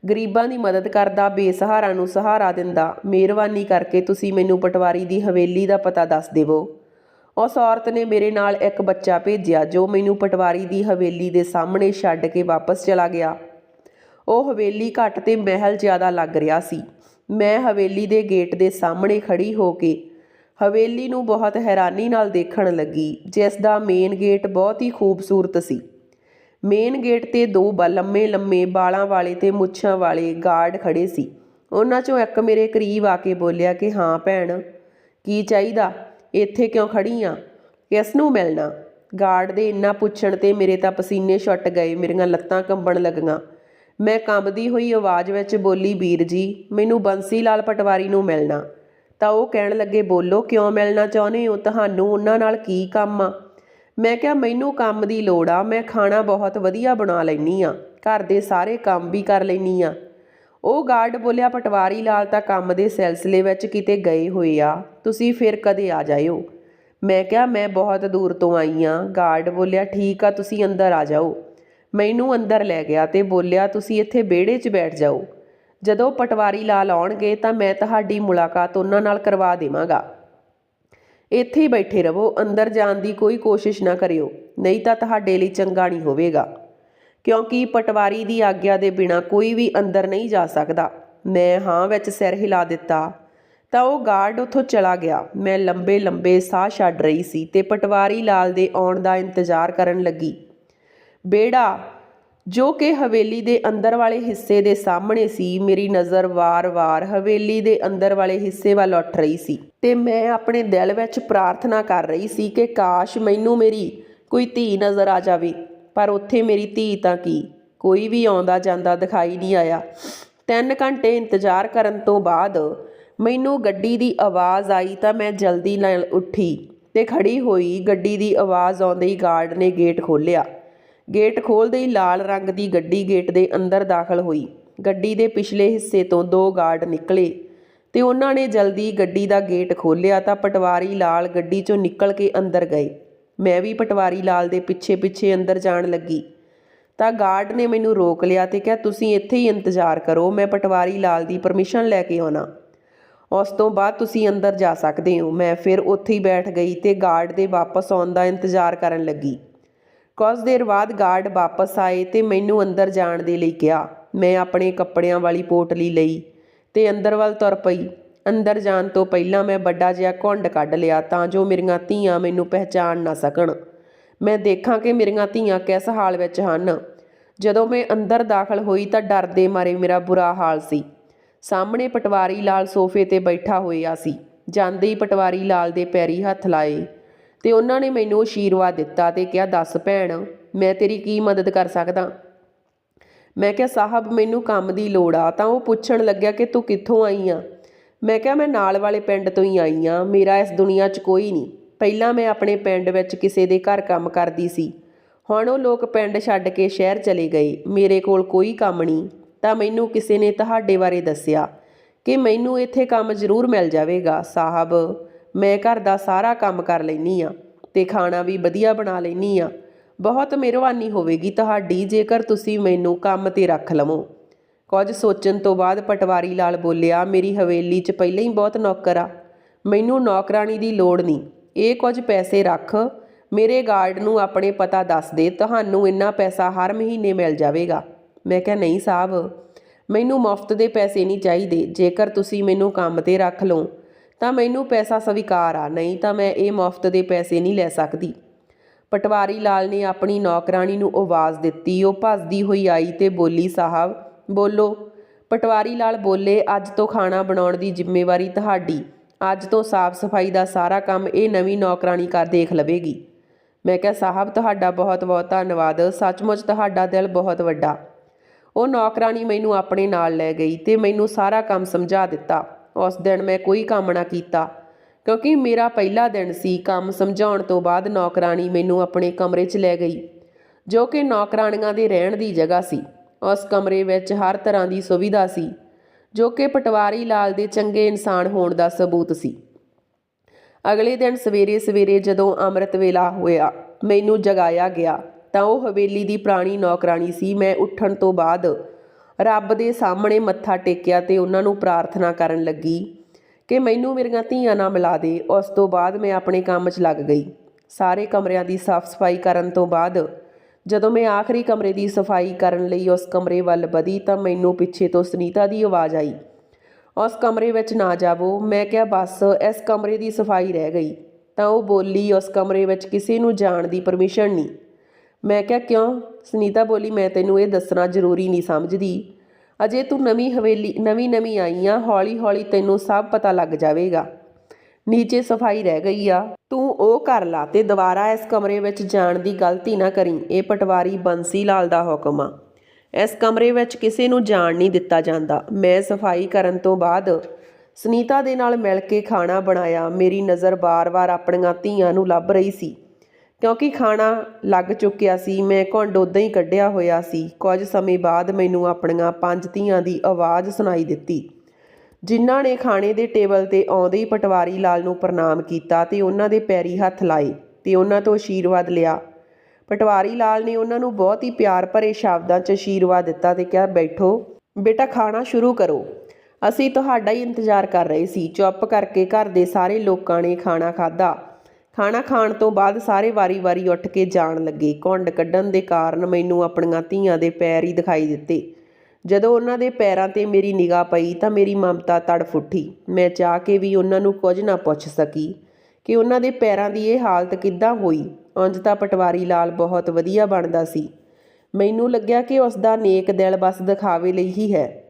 ਗਰੀਬਾਂ ਦੀ ਮਦਦ ਕਰਦਾ, ਬੇਸਹਾਰਾ ਨੂੰ ਸਹਾਰਾ ਦਿੰਦਾ। ਮਿਹਰਬਾਨੀ ਕਰਕੇ ਤੁਸੀਂ ਮੈਨੂੰ ਪਟਵਾਰੀ ਦੀ ਹਵੇਲੀ ਦਾ ਪਤਾ ਦੱਸ ਦੇਵੋ। ਉਸ ਔਰਤ ਨੇ ਮੇਰੇ ਨਾਲ ਇੱਕ ਬੱਚਾ ਭੇਜਿਆ, ਜੋ ਮੈਨੂੰ ਪਟਵਾਰੀ ਦੀ ਹਵੇਲੀ ਦੇ ਸਾਹਮਣੇ ਛੱਡ ਕੇ ਵਾਪਸ ਚਲਾ ਗਿਆ। ਉਹ ਹਵੇਲੀ ਘੱਟ ਤੇ ਮਹਿਲ ਜ਼ਿਆਦਾ ਲੱਗ ਰਿਹਾ ਸੀ। ਮੈਂ ਹਵੇਲੀ ਦੇ ਗੇਟ ਦੇ ਸਾਹਮਣੇ ਖੜੀ ਹੋ ਕੇ ਹਵੇਲੀ ਨੂੰ ਬਹੁਤ ਹੈਰਾਨੀ ਨਾਲ ਦੇਖਣ ਲੱਗੀ, ਜਿਸ ਦਾ ਮੇਨ ਗੇਟ ਬਹੁਤ ਹੀ ਖੂਬਸੂਰਤ ਸੀ। ਮੇਨ ਗੇਟ ਤੇ ਦੋ ਬ ਲੰਮੇ ਲੰਮੇ ਬਾਲਾਂ ਵਾਲੇ ਤੇ ਮੁੱਛਾਂ ਵਾਲੇ ਗਾਰਡ ਖੜੇ ਸੀ। ਉਹਨਾਂ ਚੋਂ ਇੱਕ ਮੇਰੇ ਕਰੀਬ ਆ ਕੇ ਬੋਲਿਆ ਕਿ, ਹਾਂ ਭੈਣ, ਕੀ ਚਾਹੀਦਾ? ਇੱਥੇ ਕਿਉਂ ਖੜੀ ਆ? ਕਿਸ ਨੂੰ ਮਿਲਣਾ? ਗਾਰਡ ਦੇ ਇੰਨਾ ਪੁੱਛਣ ਤੇ ਮੇਰੇ ਤਾਂ ਪਸੀਨੇ ਛੁੱਟ ਗਏ, ਮੇਰੀਆਂ ਲੱਤਾਂ ਕੰਬਣ ਲੱਗੀਆਂ। ਮੈਂ ਕੰਬਦੀ ਹੋਈ ਆਵਾਜ਼ ਵਿੱਚ ਬੋਲੀ, ਵੀਰ ਜੀ, ਮੈਨੂੰ ਬੰਸੀ ਲਾਲ ਪਟਵਾਰੀ ਨੂੰ ਮਿਲਣਾ। ਤਾਂ ਉਹ ਕਹਿਣ ਲੱਗੇ, ਬੋਲੋ, ਕਿਉਂ ਮਿਲਣਾ ਚਾਹੁੰਦੇ ਹੋ? ਤੁਹਾਨੂੰ ਉਹਨਾਂ ਨਾਲ ਕੀ ਕੰਮ ਆ? ਮੈਂ ਕਿਹਾ, ਮੈਨੂੰ ਕੰਮ ਦੀ ਲੋੜ ਆ, ਮੈਂ ਖਾਣਾ ਬਹੁਤ ਵਧੀਆ ਬਣਾ ਲੈਣੀ ਆ ਘਰ ਦੇ ਸਾਰੇ ਕੰਮ ਵੀ ਕਰ ਲੈਣੀ ਆ ਉਹ ਗਾਰਡ ਬੋਲਿਆ, ਪਟਵਾਰੀ ਲਾਲ ਤਾਂ ਕੰਮ ਦੇ ਸਿਲਸਿਲੇ ਵਿੱਚ ਕਿਤੇ ਗਏ ਹੋਏ ਆ। ਤੁਸੀਂ ਫਿਰ ਕਦੇ ਆ ਜਾਇਓ। ਮੈਂ ਕਿਹਾ, ਮੈਂ ਬਹੁਤ ਦੂਰ ਤੋਂ ਆਈ ਆ ਗਾਰਡ ਬੋਲਿਆ, ਠੀਕ ਆ, ਤੁਸੀਂ ਅੰਦਰ ਆ ਜਾਓ। ਮੈਨੂੰ ਅੰਦਰ ਲੈ ਗਿਆ ਤੇ ਬੋਲਿਆ, ਤੁਸੀਂ ਇੱਥੇ ਵਿਹੜੇ 'ਚ ਬੈਠ ਜਾਓ। ਜਦੋਂ ਪਟਵਾਰੀ ਲਾਲ ਆਉਣਗੇ ਤਾਂ ਮੈਂ ਤੁਹਾਡੀ ਮੁਲਾਕਾਤ ਉਹਨਾਂ ਨਾਲ ਕਰਵਾ ਦੇਵਾਂਗਾ। ਇੱਥੇ ਹੀ ਬੈਠੇ ਰਹੋ, ਅੰਦਰ ਜਾਣ ਦੀ ਕੋਈ ਕੋਸ਼ਿਸ਼ ਨਾ ਕਰਿਓ, ਨਹੀਂ ਤਾਂ ਤੁਹਾਡੇ ਲਈ ਚੰਗਾ ਨਹੀਂ ਹੋਵੇਗਾ। ਕਿਉਂਕਿ ਪਟਵਾਰੀ ਦੀ ਆਗਿਆ ਦੇ ਬਿਨਾ ਕੋਈ ਵੀ ਅੰਦਰ ਨਹੀਂ ਜਾ ਸਕਦਾ। ਮੈਂ ਹਾਂ ਵਿੱਚ ਸਿਰ ਹਿਲਾ ਦਿੱਤਾ, ਤਾਂ ਉਹ ਗਾਰਡ ਉੱਥੋਂ ਚਲਾ ਗਿਆ। ਮੈਂ ਲੰਬੇ ਲੰਬੇ ਸਾਹ ਛੱਡ ਰਹੀ ਸੀ ਤੇ ਪਟਵਾਰੀ ਲਾਲ ਦੇ ਆਉਣ ਦਾ ਇੰਤਜ਼ਾਰ ਕਰਨ ਲੱਗੀ। ਬੇੜਾ, ਜੋ ਕਿ ਹਵੇਲੀ ਦੇ ਅੰਦਰ ਵਾਲੇ ਹਿੱਸੇ ਦੇ ਸਾਹਮਣੇ ਸੀ, ਮੇਰੀ ਨਜ਼ਰ ਵਾਰ-ਵਾਰ ਹਵੇਲੀ ਦੇ ਅੰਦਰ ਵਾਲੇ ਹਿੱਸੇ ਵੱਲ ਉੱਠ ਰਹੀ ਸੀ। ਤੇ ਮੈਂ ਆਪਣੇ ਦਿਲ ਵਿੱਚ ਪ੍ਰਾਰਥਨਾ ਕਰ ਰਹੀ ਸੀ ਕਿ ਕਾਸ਼ ਮੈਨੂੰ ਮੇਰੀ ਕੋਈ ਧੀ ਨਜ਼ਰ ਆ ਜਾਵੇ, ਪਰ ਉੱਥੇ ਮੇਰੀ ਧੀ ਤਾਂ ਕੀ? ਕੋਈ ਵੀ ਆਉਂਦਾ ਜਾਂਦਾ ਦਿਖਾਈ ਨਹੀਂ ਆਇਆ। ਤਿੰਨ ਘੰਟੇ ਇੰਤਜ਼ਾਰ ਕਰਨ ਤੋਂ ਬਾਅਦ ਮੈਨੂੰ ਗੱਡੀ ਦੀ ਆਵਾਜ਼ ਆਈ ਤਾਂ ਮੈਂ ਜਲਦੀ ਨਾਲ ਉੱਠੀ ਤੇ ਖੜੀ ਹੋਈ ਗੱਡੀ ਦੀ ਆਵਾਜ਼ ਆਉਂਦੇ ਹੀ ਗਾਰਡ ਨੇ ਗੇਟ ਖੋਲ੍ਹਿਆ। ਗੇਟ ਖੋਲ੍ਹਦੇ ਹੀ ਲਾਲ ਰੰਗ ਦੀ ਗੱਡੀ ਗੇਟ ਦੇ ਅੰਦਰ ਦਾਖਲ ਹੋਈ। ਗੱਡੀ ਦੇ ਪਿਛਲੇ ਹਿੱਸੇ ਤੋਂ ਦੋ ਗਾਰਡ ਨਿਕਲੇ ਤੇ ਉਹਨਾਂ ਨੇ ਜਲਦੀ ਗੱਡੀ ਦਾ ਗੇਟ ਖੋਲ੍ਹਿਆ ਤਾਂ ਪਟਵਾਰੀ ਲਾਲ ਗੱਡੀ ਚੋਂ ਨਿਕਲ ਕੇ ਅੰਦਰ ਗਏ। ਮੈਂ ਵੀ ਪਟਵਾਰੀ ਲਾਲ ਦੇ ਪਿੱਛੇ ਪਿੱਛੇ ਅੰਦਰ ਜਾਣ ਲੱਗੀ। ਤਾਂ ਗਾਰਡ ਨੇ ਮੈਨੂੰ ਰੋਕ ਲਿਆ ਤੇ ਕਿਹਾ, ਤੁਸੀਂ ਇੱਥੇ ਹੀ ਇੰਤਜ਼ਾਰ ਕਰੋ, ਮੈਂ ਪਟਵਾਰੀ ਲਾਲ ਦੀ ਪਰਮਿਸ਼ਨ ਲੈ ਕੇ ਆਉਣਾ। ਉਸ ਤੋਂ ਬਾਅਦ ਤੁਸੀਂ ਅੰਦਰ ਜਾ ਸਕਦੇ ਹੋ। ਮੈਂ ਫਿਰ ਉੱਥੇ ਹੀ ਬੈਠ ਗਈ ਤੇ ਗਾਰਡ ਦੇ ਵਾਪਸ ਆਉਣ ਦਾ ਇੰਤਜ਼ਾਰ ਕਰਨ ਲੱਗੀ। ਕੁਝ ਦੇਰ ਬਾਅਦ ਗਾਰਡ ਵਾਪਸ ਆਏ ਤੇ ਮੈਨੂੰ ਅੰਦਰ ਜਾਣ ਦੇ ਲਈ ਕਿਹਾ। ਮੈਂ ਆਪਣੇ ਕੱਪੜਿਆਂ ਵਾਲੀ ਪੋਟਲੀ ਲਈ ਤੇ ਅੰਦਰ ਵੱਲ ਤੁਰ ਪਈ। ਅੰਦਰ ਜਾਣ ਤੋਂ ਪਹਿਲਾਂ ਮੈਂ ਵੱਡਾ ਜਿਹਾ ਘੁੰਡ ਕੱਢ ਲਿਆ ਤਾਂ ਜੋ ਮੇਰੀਆਂ ਧੀਆਂ ਮੈਨੂੰ ਪਹਿਚਾਣ ਨਾ ਸਕਣ। ਮੈਂ ਦੇਖਾਂ ਕਿ ਮੇਰੀਆਂ ਧੀਆਂ ਕਿਸ ਹਾਲ ਵਿੱਚ ਹਨ। ਜਦੋਂ ਮੈਂ ਅੰਦਰ ਦਾਖਲ ਹੋਈ ਤਾਂ ਡਰ ਦੇ ਮਾਰੇ ਮੇਰਾ ਬੁਰਾ ਹਾਲ ਸੀ। ਸਾਹਮਣੇ ਪਟਵਾਰੀ ਲਾਲ ਸੋਫੇ ਤੇ ਬੈਠਾ ਹੋਇਆ ਸੀ। ਜਾਂਦੇ ਹੀ ਪਟਵਾਰੀ ਲਾਲ ਦੇ ਪੈਰੀ ਹੱਥ ਲਾਏ। ਤੇ ਉਹਨਾਂ ਨੇ ਮੈਨੂੰ ਅਸ਼ੀਰਵਾਦ ਦਿੱਤਾ ਤੇ ਕਿਹਾ, ਦੱਸ ਭੈਣ, ਮੈਂ ਤੇਰੀ ਕੀ ਮਦਦ ਕਰ ਸਕਦਾ? ਮੈਂ ਕਿਹਾ, ਸਾਹਿਬ, ਮੈਨੂੰ ਕੰਮ ਦੀ ਲੋੜ ਆ। ਤਾਂ ਉਹ ਪੁੱਛਣ ਲੱਗਿਆ ਕਿ ਤੂੰ ਕਿੱਥੋਂ ਆਈ ਆ? ਮੈਂ ਕਿਹਾ, ਮੈਂ ਨਾਲ ਵਾਲੇ ਪਿੰਡ ਤੋਂ ਹੀ ਆਈ ਆ। ਮੇਰਾ ਇਸ ਦੁਨੀਆ 'ਚ ਕੋਈ ਨਹੀਂ। ਪਹਿਲਾਂ ਮੈਂ ਆਪਣੇ ਪਿੰਡ ਵਿੱਚ ਕਿਸੇ ਦੇ ਘਰ ਕੰਮ ਕਰਦੀ ਸੀ। ਹੁਣ ਉਹ ਲੋਕ ਪਿੰਡ ਛੱਡ ਕੇ ਸ਼ਹਿਰ ਚਲੇ ਗਏ। ਮੇਰੇ ਕੋਲ ਕੋਈ ਕੰਮ ਨਹੀਂ। ਤਾਂ ਮੈਨੂੰ ਕਿਸੇ ਨੇ ਤੁਹਾਡੇ ਬਾਰੇ ਦੱਸਿਆ ਕਿ ਮੈਨੂੰ ਇੱਥੇ ਕੰਮ ਜ਼ਰੂਰ ਮਿਲ ਜਾਵੇਗਾ। ਸਾਹਿਬ ਮੈਂ ਘਰ ਦਾ ਸਾਰਾ ਕੰਮ ਕਰ ਲੈਨੀ ਆ ਤੇ ਖਾਣਾ ਵੀ ਵਧੀਆ ਬਣਾ ਲੈਨੀ ਆ। ਬਹੁਤ ਮਿਹਰਬਾਨੀ ਹੋਵੇਗੀ ਤੁਹਾਡੀ ਜੇਕਰ ਤੁਸੀਂ ਮੈਨੂੰ ਕੰਮ ਤੇ ਰੱਖ ਲਵੋ। ਕੁਝ ਸੋਚਣ ਤੋਂ ਬਾਅਦ ਪਟਵਾਰੀ ਲਾਲ ਬੋਲਿਆ, ਮੇਰੀ ਹਵੇਲੀ 'ਚ ਪਹਿਲਾਂ ਹੀ ਬਹੁਤ ਨੌਕਰ ਆ। ਮੈਨੂੰ ਨੌਕਰਾਨੀ ਦੀ ਲੋੜ ਨਹੀਂ। ਇਹ ਕੁਝ ਪੈਸੇ ਰੱਖ। ਮੇਰੇ ਗਾਰਡ ਨੂੰ ਆਪਣੇ ਪਤਾ ਦੱਸ ਦੇ। ਤੁਹਾਨੂੰ ਇੰਨਾ ਪੈਸਾ ਹਰ ਮਹੀਨੇ ਮਿਲ ਜਾਵੇਗਾ। ਮੈਂ ਕਿਹਾ, ਨਹੀਂ ਸਾਹਿਬ ਮੈਨੂੰ ਮੁਫਤ ਦੇ ਪੈਸੇ ਨਹੀਂ ਚਾਹੀਦੇ। ਜੇਕਰ ਤੁਸੀਂ ਮੈਨੂੰ ਕੰਮ ਤੇ ਰੱਖ ਲਓ ਤਾਂ ਮੈਨੂੰ ਪੈਸਾ ਸਵੀਕਾਰ ਆ, ਨਹੀਂ ਤਾਂ ਮੈਂ ਇਹ ਮੁਫਤ ਦੇ ਪੈਸੇ ਨਹੀਂ ਲੈ ਸਕਦੀ। ਪਟਵਾਰੀ ਲਾਲ ਨੇ ਆਪਣੀ ਨੌਕਰਾਨੀ ਨੂੰ ਆਵਾਜ਼ ਦਿੱਤੀ। ਉਹ ਭੱਜਦੀ ਹੋਈ ਆਈ ਤੇ ਬੋਲੀ, ਸਾਹਿਬ, ਬੋਲੋ। ਪਟਵਾਰੀ ਲਾਲ ਬੋਲੇ, ਅੱਜ ਤੋਂ ਖਾਣਾ ਬਣਾਉਣ ਦੀ ਜ਼ਿੰਮੇਵਾਰੀ ਤੁਹਾਡੀ। ਅੱਜ ਤੋਂ ਸਾਫ਼ ਸਫ਼ਾਈ ਦਾ ਸਾਰਾ ਕੰਮ ਇਹ ਨਵੀਂ ਨੌਕਰਾਨੀ ਕਰ ਦੇਖ ਲਵੇਗੀ। ਮੈਂ ਕਿਹਾ, ਸਾਹਿਬ, ਤੁਹਾਡਾ ਬਹੁਤ ਬਹੁਤ ਧੰਨਵਾਦ। ਸੱਚਮੁੱਚ ਤੁਹਾਡਾ ਦਿਲ ਬਹੁਤ ਵੱਡਾ। ਉਹ ਨੌਕਰਾਨੀ ਮੈਨੂੰ ਆਪਣੇ ਨਾਲ ਲੈ ਗਈ ਤੇ ਮੈਨੂੰ ਸਾਰਾ ਕੰਮ ਸਮਝਾ ਦਿੱਤਾ। ਉਸ ਦਿਨ ਮੈਂ ਕੋਈ ਕੰਮ ਨਾ ਕੀਤਾ। ਕਿਉਂਕਿ ਮੇਰਾ ਪਹਿਲਾ ਦਿਨ ਸੀ ਕੰਮ ਸਮਝਾਉਣ ਤੋਂ ਬਾਅਦ ਨੌਕਰਾਨੀ ਮੈਨੂੰ ਆਪਣੇ ਕਮਰੇ 'ਚ ਲੈ ਗਈ, ਜੋ ਕਿ ਨੌਕਰਾਨੀਆਂ ਦੇ ਰਹਿਣ ਦੀ ਜਗ੍ਹਾ ਸੀ। ਉਸ ਕਮਰੇ ਵਿੱਚ ਹਰ ਤਰ੍ਹਾਂ ਦੀ ਸੁਵਿਧਾ ਸੀ, ਜੋ ਕਿ ਪਟਵਾਰੀ ਲਾਲ ਦੇ ਚੰਗੇ ਇਨਸਾਨ ਹੋਣ ਦਾ ਸਬੂਤ ਸੀ। ਅਗਲੇ ਦਿਨ ਸਵੇਰੇ ਸਵੇਰੇ ਜਦੋਂ ਅੰਮ੍ਰਿਤ ਵੇਲਾ ਹੋਇਆ, ਮੈਨੂੰ ਜਗਾਇਆ ਗਿਆ, ਤਾਂ ਉਹ ਹਵੇਲੀ ਦੀ ਪੁਰਾਣੀ ਨੌਕਰਾਨੀ ਸੀ। ਮੈਂ ਉੱਠਣ ਤੋਂ ਬਾਅਦ ਰੱਬ ਦੇ ਸਾਹਮਣੇ ਮੱਥਾ ਟੇਕਿਆ ਤੇ ਉਹਨਾਂ ਨੂੰ ਪ੍ਰਾਰਥਨਾ ਕਰਨ ਲੱਗੀ ਕਿ ਮੈਨੂੰ ਮੇਰੀਆਂ ਧੀਆਂ ਨਾ ਮਿਲਾ ਦੇ। ਉਸ ਤੋਂ ਬਾਅਦ ਮੈਂ ਆਪਣੇ ਕੰਮ 'ਚ ਲੱਗ ਗਈ। ਸਾਰੇ ਕਮਰਿਆਂ ਦੀ ਸਾਫ਼ ਸਫ਼ਾਈ ਕਰਨ ਤੋਂ ਬਾਅਦ ਜਦੋਂ ਮੈਂ ਆਖਰੀ ਕਮਰੇ ਦੀ ਸਫ਼ਾਈ ਕਰਨ ਲਈ ਉਸ ਕਮਰੇ ਵੱਲ ਵਧੀ ਤਾਂ ਮੈਨੂੰ ਪਿੱਛੇ ਤੋਂ ਸੁਨੀਤਾ ਦੀ ਆਵਾਜ਼ ਆਈ। ਉਸ ਕਮਰੇ ਵਿੱਚ ਨਾ ਜਾਵੋ। ਮੈਂ ਕਿਹਾ, ਬਸ, ਇਸ ਕਮਰੇ ਦੀ ਸਫ਼ਾਈ ਰਹਿ ਗਈ। ਤਾਂ ਉਹ ਬੋਲੀ, ਉਸ ਕਮਰੇ ਵਿੱਚ ਕਿਸੇ ਨੂੰ ਜਾਣ ਦੀ ਪਰਮਿਸ਼ਨ ਨਹੀਂ। ਮੈਂ ਕਿਹਾ, ਕਿਉਂ? ਸੁਨੀਤਾ ਬੋਲੀ, ਮੈਂ ਤੈਨੂੰ ਇਹ ਦੱਸਣਾ ਜ਼ਰੂਰੀ ਨਹੀਂ ਸਮਝਦੀ। ਅਜੇ ਤੂੰ ਨਵੀਂ ਹਵੇਲੀ, ਨਵੀਂ ਨਵੀਂ ਆਈ ਆ ਹੌਲੀ ਹੌਲੀ ਤੈਨੂੰ ਸਭ ਪਤਾ ਲੱਗ ਜਾਵੇਗਾ। ਨੀਚੇ ਸਫ਼ਾਈ ਰਹਿ ਗਈ ਆ। ਤੂੰ ਉਹ ਕਰ ਲਾ ਤੇ ਦੁਬਾਰਾ ਇਸ ਕਮਰੇ ਵਿੱਚ ਜਾਣ ਦੀ ਗਲਤੀ ਨਾ ਕਰੀ। ਇਹ ਪਟਵਾਰੀ ਬੰਸੀ ਲਾਲ ਦਾ ਹੁਕਮ ਆ। ਇਸ ਕਮਰੇ ਵਿੱਚ ਕਿਸੇ ਨੂੰ ਜਾਣ ਨਹੀਂ ਦਿੱਤਾ ਜਾਂਦਾ। ਮੈਂ ਸਫ਼ਾਈ ਕਰਨ ਤੋਂ ਬਾਅਦ ਸੁਨੀਤਾ ਦੇ ਨਾਲ ਮਿਲ ਕੇ ਖਾਣਾ ਬਣਾਇਆ। ਮੇਰੀ ਨਜ਼ਰ ਬਾਰ-ਬਾਰ ਆਪਣੀਆਂ ਧੀਆਂ ਨੂੰ ਲੱਭ ਰਹੀ ਸੀ। ਕਿਉਂਕਿ ਖਾਣਾ ਲੱਗ ਚੁੱਕਿਆ ਸੀ, ਮੈਂ ਘੁੰਡ ਉਦਾਂ ਹੀ ਕੱਢਿਆ ਹੋਇਆ ਸੀ। ਕੁਝ ਸਮੇਂ ਬਾਅਦ ਮੈਨੂੰ ਆਪਣੀਆਂ ਪੰਜ ਧੀਆਂ ਦੀ ਆਵਾਜ਼ ਸੁਣਾਈ ਦਿੱਤੀ। ਜਿਨ੍ਹਾਂ ਨੇ ਖਾਣੇ ਦੇ ਟੇਬਲ ਤੇ ਆਉਂਦੇ ਹੀ ਪਟਵਾਰੀ ਲਾਲ ਨੂੰ ਪ੍ਰਣਾਮ ਕੀਤਾ ਤੇ ਉਹਨਾਂ ਦੇ ਪੈਰੀ ਹੱਥ ਲਾਏ ਤੇ ਉਹਨਾਂ ਤੋਂ ਆਸ਼ੀਰਵਾਦ ਲਿਆ। ਪਟਵਾਰੀ ਲਾਲ ਨੇ ਉਹਨਾਂ ਨੂੰ ਬਹੁਤ ਹੀ ਪਿਆਰ ਭਰੇ ਸ਼ਬਦਾਂ 'ਚ ਆਸ਼ੀਰਵਾਦ ਦਿੱਤਾ ਤੇ ਕਿਹਾ, ਬੈਠੋ, ਬੇਟਾ, ਖਾਣਾ ਸ਼ੁਰੂ ਕਰੋ। ਅਸੀਂ ਤੁਹਾਡਾ ਹੀ ਇੰਤਜ਼ਾਰ ਕਰ ਰਹੇ ਸੀ। ਚੁੱਪ ਕਰਕੇ ਘਰ ਦੇ ਸਾਰੇ ਲੋਕਾਂ ਨੇ ਖਾਣਾ ਖਾਧਾ। ਖਾਣਾ ਖਾਣ ਤੋਂ ਬਾਅਦ ਸਾਰੇ ਵਾਰੀ-ਵਾਰੀ ਉੱਠ ਕੇ ਜਾਣ ਲੱਗੇ। ਘੁੰਡ ਕੱਢਣ ਦੇ ਕਾਰਨ ਮੈਨੂੰ ਆਪਣੀਆਂ ਧੀਆਂ ਦੇ ਪੈਰ ਹੀ ਦਿਖਾਈ ਦਿੱਤੇ। ਜਦੋਂ ਉਹਨਾਂ ਦੇ ਪੈਰਾਂ ਤੇ ਮੇਰੀ ਨਿਗਾਹ ਪਈ ਤਾਂ ਮੇਰੀ ਮਮਤਾ ਤੜਫ ਉੱਠੀ। ਮੈਂ ਚਾਹ ਕੇ ਵੀ ਉਹਨਾਂ ਨੂੰ ਕੁਝ ਨਾ ਪੁੱਛ ਸਕੀ ਕਿ ਉਹਨਾਂ ਦੇ ਪੈਰਾਂ ਦੀ ਇਹ ਹਾਲਤ ਕਿੱਦਾਂ ਹੋਈ। ਉਂਝ ਤਾਂ ਪਟਵਾਰੀ ਲਾਲ ਬਹੁਤ ਵਧੀਆ ਬਣਦਾ ਸੀ। ਮੈਨੂੰ ਲੱਗਿਆ ਕਿ ਉਸ ਦਾ ਨੇਕ ਦਿਲ ਬਸ ਦਿਖਾਵੇ ਲਈ ਹੀ ਹੈ।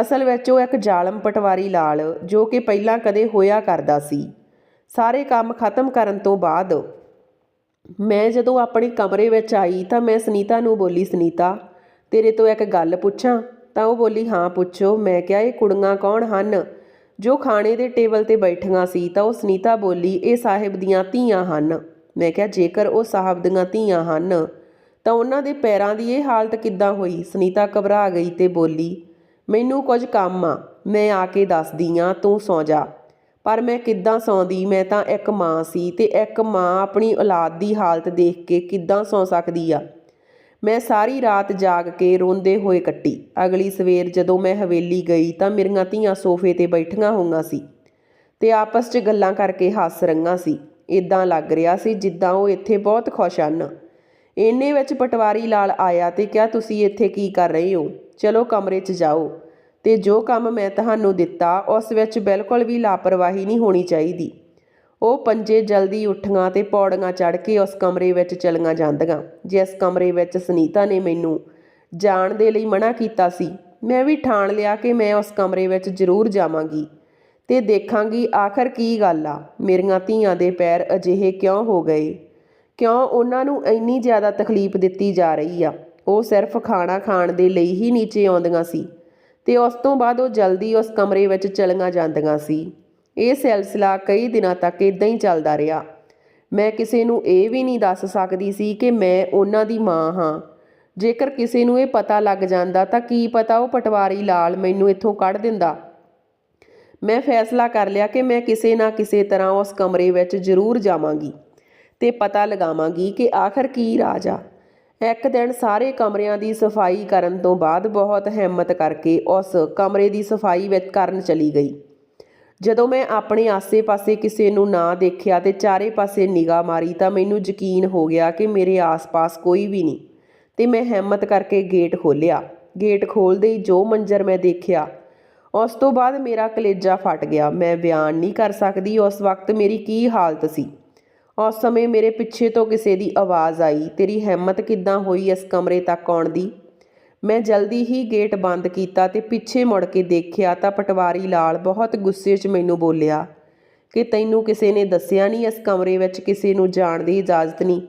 ਅਸਲ ਵਿੱਚ ਉਹ ਇੱਕ ਜ਼ਾਲਮ ਪਟਵਾਰੀ ਲਾਲ ਜੋ ਕਿ ਪਹਿਲਾਂ ਕਦੇ ਹੋਇਆ ਕਰਦਾ ਸੀ। ਸਾਰੇ ਕੰਮ ਖਤਮ ਕਰਨ ਤੋਂ ਬਾਅਦ ਮੈਂ ਜਦੋਂ ਆਪਣੇ ਕਮਰੇ ਵਿੱਚ ਆਈ ਤਾਂ ਮੈਂ ਸੁਨੀਤਾ ਨੂੰ ਬੋਲੀ, ਸੁਨੀਤਾ, ਤੇਰੇ ਤੋਂ ਇੱਕ ਗੱਲ ਪੁੱਛਾਂ? ਤਾਂ ਉਹ ਬੋਲੀ, ਹਾਂ, ਪੁੱਛੋ। ਮੈਂ ਕਿਹਾ, ਇਹ ਕੁੜੀਆਂ ਕੌਣ ਹਨ? ਜੋ ਖਾਣੇ ਦੇ ਟੇਬਲ ਤੇ ਬੈਠੀਆਂ ਸੀ ਤਾਂ ਉਹ ਸੁਨੀਤਾ ਬੋਲੀ, ਇਹ ਸਾਹਿਬ ਦੀਆਂ ਧੀਆਂ ਹਨ। ਮੈਂ ਕਿਹਾ, ਜੇਕਰ ਉਹ ਸਾਹਿਬ ਦੀਆਂ ਧੀਆਂ ਹਨ, ਤਾਂ ਉਹਨਾਂ ਦੇ ਪੈਰਾਂ ਦੀ ਇਹ ਹਾਲਤ ਕਿੱਦਾਂ ਹੋਈ? ਸੁਨੀਤਾ ਘਬਰਾ ਗਈ ਤੇ ਬੋਲੀ, ਮੈਨੂੰ ਕੁਝ ਕੰਮ ਆ, ਮੈਂ ਆ ਕੇ ਦੱਸਦੀ ਆ, ਤੂੰ ਸੌਂ ਜਾ। ਪਰ ਮੈਂ ਕਿੱਦਾਂ ਸੌਂਦੀ? ਮੈਂ ਤਾਂ ਇੱਕ ਮਾਂ ਸੀ ਤੇ ਇੱਕ ਮਾਂ ਆਪਣੀ ਔਲਾਦ ਦੀ ਹਾਲਤ ਦੇਖ ਕੇ ਕਿੱਦਾਂ ਸੌਂ ਸਕਦੀ ਆ? ਮੈਂ ਸਾਰੀ ਰਾਤ ਜਾਗ ਕੇ ਰੋਂਦੇ ਹੋਏ ਕੱਟੀ। ਅਗਲੀ ਸਵੇਰ ਜਦੋਂ ਮੈਂ ਹਵੇਲੀ ਗਈ ਤਾਂ ਮੇਰੀਆਂ ਧੀਆਂ ਸੋਫੇ ਤੇ ਬੈਠੀਆਂ ਹੋਈਆਂ ਸੀ ਤੇ ਆਪਸ 'ਚ ਗੱਲਾਂ ਕਰਕੇ ਹੱਸ ਰਹੀਆਂ ਸੀ। ਇਦਾਂ ਲੱਗ ਰਿਹਾ ਸੀ ਜਿੱਦਾਂ ਉਹ ਇੱਥੇ ਬਹੁਤ ਖੁਸ਼ ਹਨ। ਇੰਨੇ ਵਿੱਚ ਪਟਵਾਰੀ ਲਾਲ ਆਇਆ ਤੇ ਕਿਹਾ, ਤੁਸੀਂ ਇੱਥੇ ਕੀ ਕਰ ਰਹੇ ਹੋ? ਚਲੋ ਕਮਰੇ 'ਚ ਜਾਓ। ਤੇ ਜੋ ਕੰਮ ਮੈਂ ਤੁਹਾਨੂੰ ਦਿੱਤਾ, ਉਸ ਵਿੱਚ ਬਿਲਕੁਲ ਵੀ ਲਾਪਰਵਾਹੀ ਨਹੀਂ ਹੋਣੀ ਚਾਹੀਦੀ। ਉਹ ਪੰਜੇ ਜਲਦੀ ਉੱਠੀਆਂ ਤੇ ਪੌੜੀਆਂ ਚੜ੍ਹ ਕੇ ਉਸ ਕਮਰੇ ਵਿੱਚ ਚਲੀਆਂ ਜਾਂਦੀਆਂ, ਜਿਸ ਕਮਰੇ ਵਿੱਚ ਸੁਨੀਤਾ ਨੇ ਮੈਨੂੰ ਜਾਣ ਦੇ ਲਈ ਮਨਾ ਕੀਤਾ ਸੀ। ਮੈਂ ਵੀ ਠਾਣ ਲਿਆ ਕਿ ਮੈਂ ਉਸ ਕਮਰੇ ਵਿੱਚ ਜ਼ਰੂਰ ਜਾਵਾਂਗੀ ਤੇ ਦੇਖਾਂਗੀ ਆਖਰ ਕੀ ਗੱਲ ਆ, ਮੇਰੀਆਂ ਧੀਆਂ ਦੇ ਪੈਰ ਅਜਿਹੇ ਕਿਉਂ ਹੋ ਗਏ? ਕਿਉਂ ਉਹਨਾਂ ਨੂੰ ਇੰਨੀ ਜ਼ਿਆਦਾ ਤਕਲੀਫ ਦਿੱਤੀ ਜਾ ਰਹੀ ਆ? ਉਹ ਸਿਰਫ ਖਾਣਾ ਖਾਣ ਦੇ ਲਈ ਹੀ ਨੀਚੇ ਆਉਂਦੀਆਂ ਸੀ। ਤੇ ਉਸ ਤੋਂ ਬਾਅਦ ਉਹ ਜਲਦੀ ਉਸ ਕਮਰੇ ਵਿੱਚ ਚਲੀਆਂ ਜਾਂਦੀਆਂ ਸੀ। ਇਹ ਸਿਲਸਿਲਾ ਕਈ ਦਿਨਾਂ ਤੱਕ ਇਦਾਂ ਹੀ ਚੱਲਦਾ ਰਿਹਾ। ਮੈਂ ਕਿਸੇ ਨੂੰ ਇਹ ਵੀ ਨਹੀਂ ਦੱਸ ਸਕਦੀ ਸੀ ਕਿ ਮੈਂ ਉਹਨਾਂ ਦੀ ਮਾਂ ਹਾਂ। ਜੇਕਰ ਕਿਸੇ ਨੂੰ ਇਹ ਪਤਾ ਲੱਗ ਜਾਂਦਾ ਤਾਂ ਕੀ ਪਤਾ ਉਹ ਪਟਵਾਰੀ ਲਾਲ ਮੈਨੂੰ ਇੱਥੋਂ ਕੱਢ ਦਿੰਦਾ। ਮੈਂ ਫੈਸਲਾ ਕਰ ਲਿਆ ਕਿ ਮੈਂ ਕਿਸੇ ਨਾ ਕਿਸੇ ਤਰ੍ਹਾਂ ਉਸ ਕਮਰੇ ਵਿੱਚ ਜ਼ਰੂਰ ਜਾਵਾਂਗੀ ਤੇ ਪਤਾ ਲਗਾਵਾਂਗੀ ਕਿ ਆਖਰ ਕੀ ਰਾਜ ਆ। ਇੱਕ ਦਿਨ ਸਾਰੇ ਕਮਰਿਆਂ ਦੀ ਸਫ਼ਾਈ ਕਰਨ ਤੋਂ ਬਾਅਦ ਬਹੁਤ ਹਿੰਮਤ ਕਰਕੇ ਉਸ ਕਮਰੇ ਦੀ ਸਫ਼ਾਈ ਵਿੱਚ ਕਰਨ ਚਲੀ ਗਈ। ਜਦੋਂ ਮੈਂ ਆਪਣੇ ਆਸੇ-ਪਾਸੇ ਕਿਸੇ ਨੂੰ ਨਾ ਦੇਖਿਆ ਤੇ ਚਾਰੇ ਪਾਸੇ ਨਿਗਾਹ ਮਾਰੀ ਤਾਂ ਮੈਨੂੰ ਯਕੀਨ ਹੋ ਗਿਆ ਕਿ ਮੇਰੇ ਆਸ-ਪਾਸ ਕੋਈ ਵੀ ਨਹੀਂ। ਤੇ ਮੈਂ ਹਿੰਮਤ ਕਰਕੇ ਗੇਟ ਖੋਲ੍ਹਿਆ। ਗੇਟ ਖੋਲ੍ਹਦੇ ਹੀ ਜੋ ਮੰਜ਼ਰ ਮੈਂ ਦੇਖਿਆ, ਉਸ ਤੋਂ ਬਾਅਦ ਮੇਰਾ ਕਲੇਜਾ ਫਟ ਗਿਆ। ਮੈਂ ਬਿਆਨ ਨਹੀਂ ਕਰ ਸਕਦੀ, ਉਸ ਵਕਤ ਮੇਰੀ ਕੀ ਹਾਲਤ ਸੀ। ਉਸ ਸਮੇਂ ਮੇਰੇ ਪਿੱਛੇ ਤੋਂ ਕਿਸੇ ਦੀ ਆਵਾਜ਼ ਆਈ, ਤੇਰੀ ਹਿੰਮਤ ਕਿੱਦਾਂ ਹੋਈ ਇਸ ਕਮਰੇ ਤੱਕ ਆਉਣ ਦੀ? ਮੈਂ ਜਲਦੀ ਹੀ ਗੇਟ ਬੰਦ ਕੀਤਾ ਤੇ ਪਿੱਛੇ ਮੁੜ ਕੇ ਦੇਖਿਆ ਤਾਂ ਪਟਵਾਰੀ ਲਾਲ ਬਹੁਤ ਗੁੱਸੇ 'ਚ ਮੈਨੂੰ ਬੋਲਿਆ ਕਿ ਤੈਨੂੰ ਕਿਸੇ ਨੇ ਦੱਸਿਆ ਨਹੀਂ ਇਸ ਕਮਰੇ ਵਿੱਚ ਕਿਸੇ ਨੂੰ ਜਾਣ ਦੀ ਇਜਾਜ਼ਤ ਨਹੀਂ।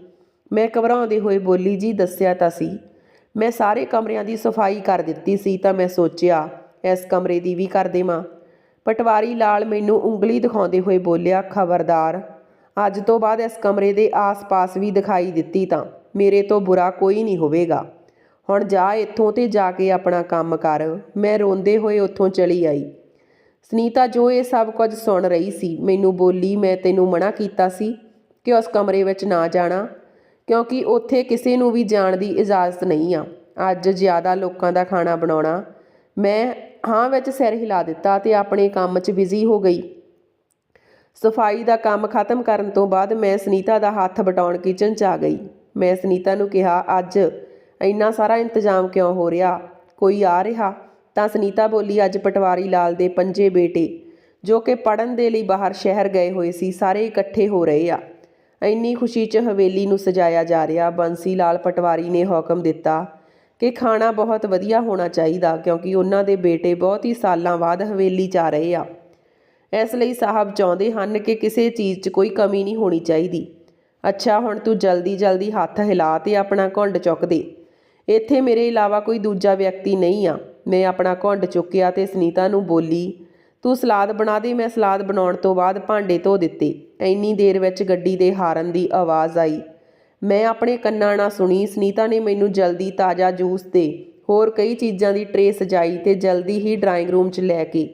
ਮੈਂ ਘਬਰਾਉਂਦੇ ਹੋਏ ਬੋਲੀ, ਜੀ, ਦੱਸਿਆ ਤਾਂ ਸੀ। ਮੈਂ ਸਾਰੇ ਕਮਰਿਆਂ ਦੀ ਸਫ਼ਾਈ ਕਰ ਦਿੱਤੀ ਸੀ ਤਾਂ ਮੈਂ ਸੋਚਿਆ, ਇਸ ਕਮਰੇ ਦੀ ਵੀ ਕਰ ਦੇਵਾਂ। ਪਟਵਾਰੀ ਲਾਲ ਮੈਨੂੰ ਉਂਗਲੀ ਦਿਖਾਉਂਦੇ ਹੋਏ ਬੋਲਿਆ, ਖਬਰਦਾਰ ਅੱਜ ਤੋਂ ਬਾਅਦ ਇਸ ਕਮਰੇ ਦੇ ਆਸ-ਪਾਸ ਵੀ ਦਿਖਾਈ ਦਿੱਤੀ ਤਾਂ ਮੇਰੇ ਤੋਂ ਬੁਰਾ ਕੋਈ ਨਹੀਂ ਹੋਵੇਗਾ। ਹੁਣ ਜਾ ਇੱਥੋਂ ਤੇ ਜਾ ਕੇ ਆਪਣਾ ਕੰਮ ਕਰ। ਮੈਂ ਰੋਂਦੇ ਹੋਏ ਉੱਥੋਂ ਚਲੀ ਆਈ। ਸੁਨੀਤਾ, ਜੋ ਇਹ ਸਭ ਕੁਝ ਸੁਣ ਰਹੀ ਸੀ, ਮੈਨੂੰ ਬੋਲੀ, ਮੈਂ ਤੈਨੂੰ ਮਨਾ ਕੀਤਾ ਸੀ ਕਿ ਉਸ ਕਮਰੇ ਵਿੱਚ ਨਾ ਜਾਣਾ, ਕਿਉਂਕਿ ਉੱਥੇ ਕਿਸੇ ਨੂੰ ਵੀ ਜਾਣ ਦੀ ਇਜਾਜ਼ਤ ਨਹੀਂ ਆ। ਅੱਜ ਜ਼ਿਆਦਾ ਲੋਕਾਂ ਦਾ ਖਾਣਾ ਬਣਾਉਣਾ। ਮੈਂ ਹਾਂ ਵਿੱਚ ਸਿਰ ਹਿਲਾ ਦਿੱਤਾ ਤੇ ਆਪਣੇ ਕੰਮ 'ਚ ਬਿਜ਼ੀ ਹੋ ਗਈ। ਸਫ਼ਾਈ ਦਾ ਕੰਮ ਖਤਮ ਕਰਨ ਤੋਂ ਬਾਅਦ ਮੈਂ ਸੁਨੀਤਾ ਦਾ ਹੱਥ ਵਟਾਉਣ ਕਿਚਨ 'ਚ ਆ ਗਈ। ਮੈਂ ਸੁਨੀਤਾ ਨੂੰ ਕਿਹਾ, ਅੱਜ ਇੰਨਾ ਸਾਰਾ ਇੰਤਜ਼ਾਮ ਕਿਉਂ ਹੋ ਰਿਹਾ? ਕੋਈ ਆ ਰਿਹਾ? ਤਾਂ ਸੁਨੀਤਾ ਬੋਲੀ, ਅੱਜ ਪਟਵਾਰੀ ਲਾਲ ਦੇ ਪੰਜੇ ਬੇਟੇ, ਜੋ ਕਿ ਪੜਨ ਦੇ ਲਈ ਬਾਹਰ ਸ਼ਹਿਰ ਗਏ ਹੋਏ ਸੀ, ਸਾਰੇ ਇਕੱਠੇ ਹੋ ਰਹੇ ਆ। ਇੰਨੀ ਖੁਸ਼ੀ 'ਚ ਹਵੇਲੀ ਨੂੰ ਸਜਾਇਆ ਜਾ ਰਿਹਾ। ਬੰਸੀ ਲਾਲ ਪਟਵਾਰੀ ਨੇ ਹੁਕਮ ਦਿੱਤਾ ਕਿ ਖਾਣਾ ਬਹੁਤ ਵਧੀਆ ਹੋਣਾ ਚਾਹੀਦਾ, ਕਿਉਂਕਿ ਉਹਨਾਂ ਦੇ ਬੇਟੇ ਬਹੁਤ ਹੀ ਸਾਲਾਂ ਬਾਅਦ ਹਵੇਲੀ 'ਚ ਆ ਰਹੇ ਆ। ਇਸ ਲਈ ਸਾਹਿਬ ਚਾਹੁੰਦੇ ਹਨ ਕਿ ਕਿਸੇ ਚੀਜ਼ 'ਚ ਕੋਈ ਕਮੀ ਨਹੀਂ ਹੋਣੀ ਚਾਹੀਦੀ। ਅੱਛਾ, ਹੁਣ ਤੂੰ ਜਲਦੀ ਜਲਦੀ ਹੱਥ ਹਿਲਾ ਤੇ ਆਪਣਾ ਘੁੰਡ ਚੁੱਕ ਦੇ। ਇੱਥੇ ਮੇਰੇ ਇਲਾਵਾ ਕੋਈ ਦੂਜਾ ਵਿਅਕਤੀ ਨਹੀਂ ਆ। ਮੈਂ ਆਪਣਾ ਘੁੰਡ ਚੁੱਕਿਆ ਤੇ ਸੁਨੀਤਾ ਨੂੰ ਬੋਲੀ, ਤੂੰ ਸਲਾਦ ਬਣਾ ਦੇ, ਮੈਂ ਸਲਾਦ ਬਣਾਉਣ ਤੋਂ ਬਾਅਦ ਭਾਂਡੇ ਧੋ ਦਿੱਤੇ। ਇੰਨੀ ਦੇਰ ਵਿੱਚ ਗੱਡੀ ਦੇ ਹਾਰਨ ਦੀ ਆਵਾਜ਼ ਆਈ। ਮੈਂ ਆਪਣੇ ਕੰਨਾਂ ਨਾਲ ਸੁਣੀ, ਸੁਨੀਤਾ ਨੇ ਮੈਨੂੰ ਜਲਦੀ ਤਾਜ਼ਾ ਜੂਸ ਤੇ ਹੋਰ ਕਈ ਚੀਜ਼ਾਂ ਦੀ ਟਰੇ ਸਜਾਈ ਤੇ ਜਲਦੀ ਹੀ ਡਰਾਇੰਗ ਰੂਮ 'ਚ ਲੈ ਕੇ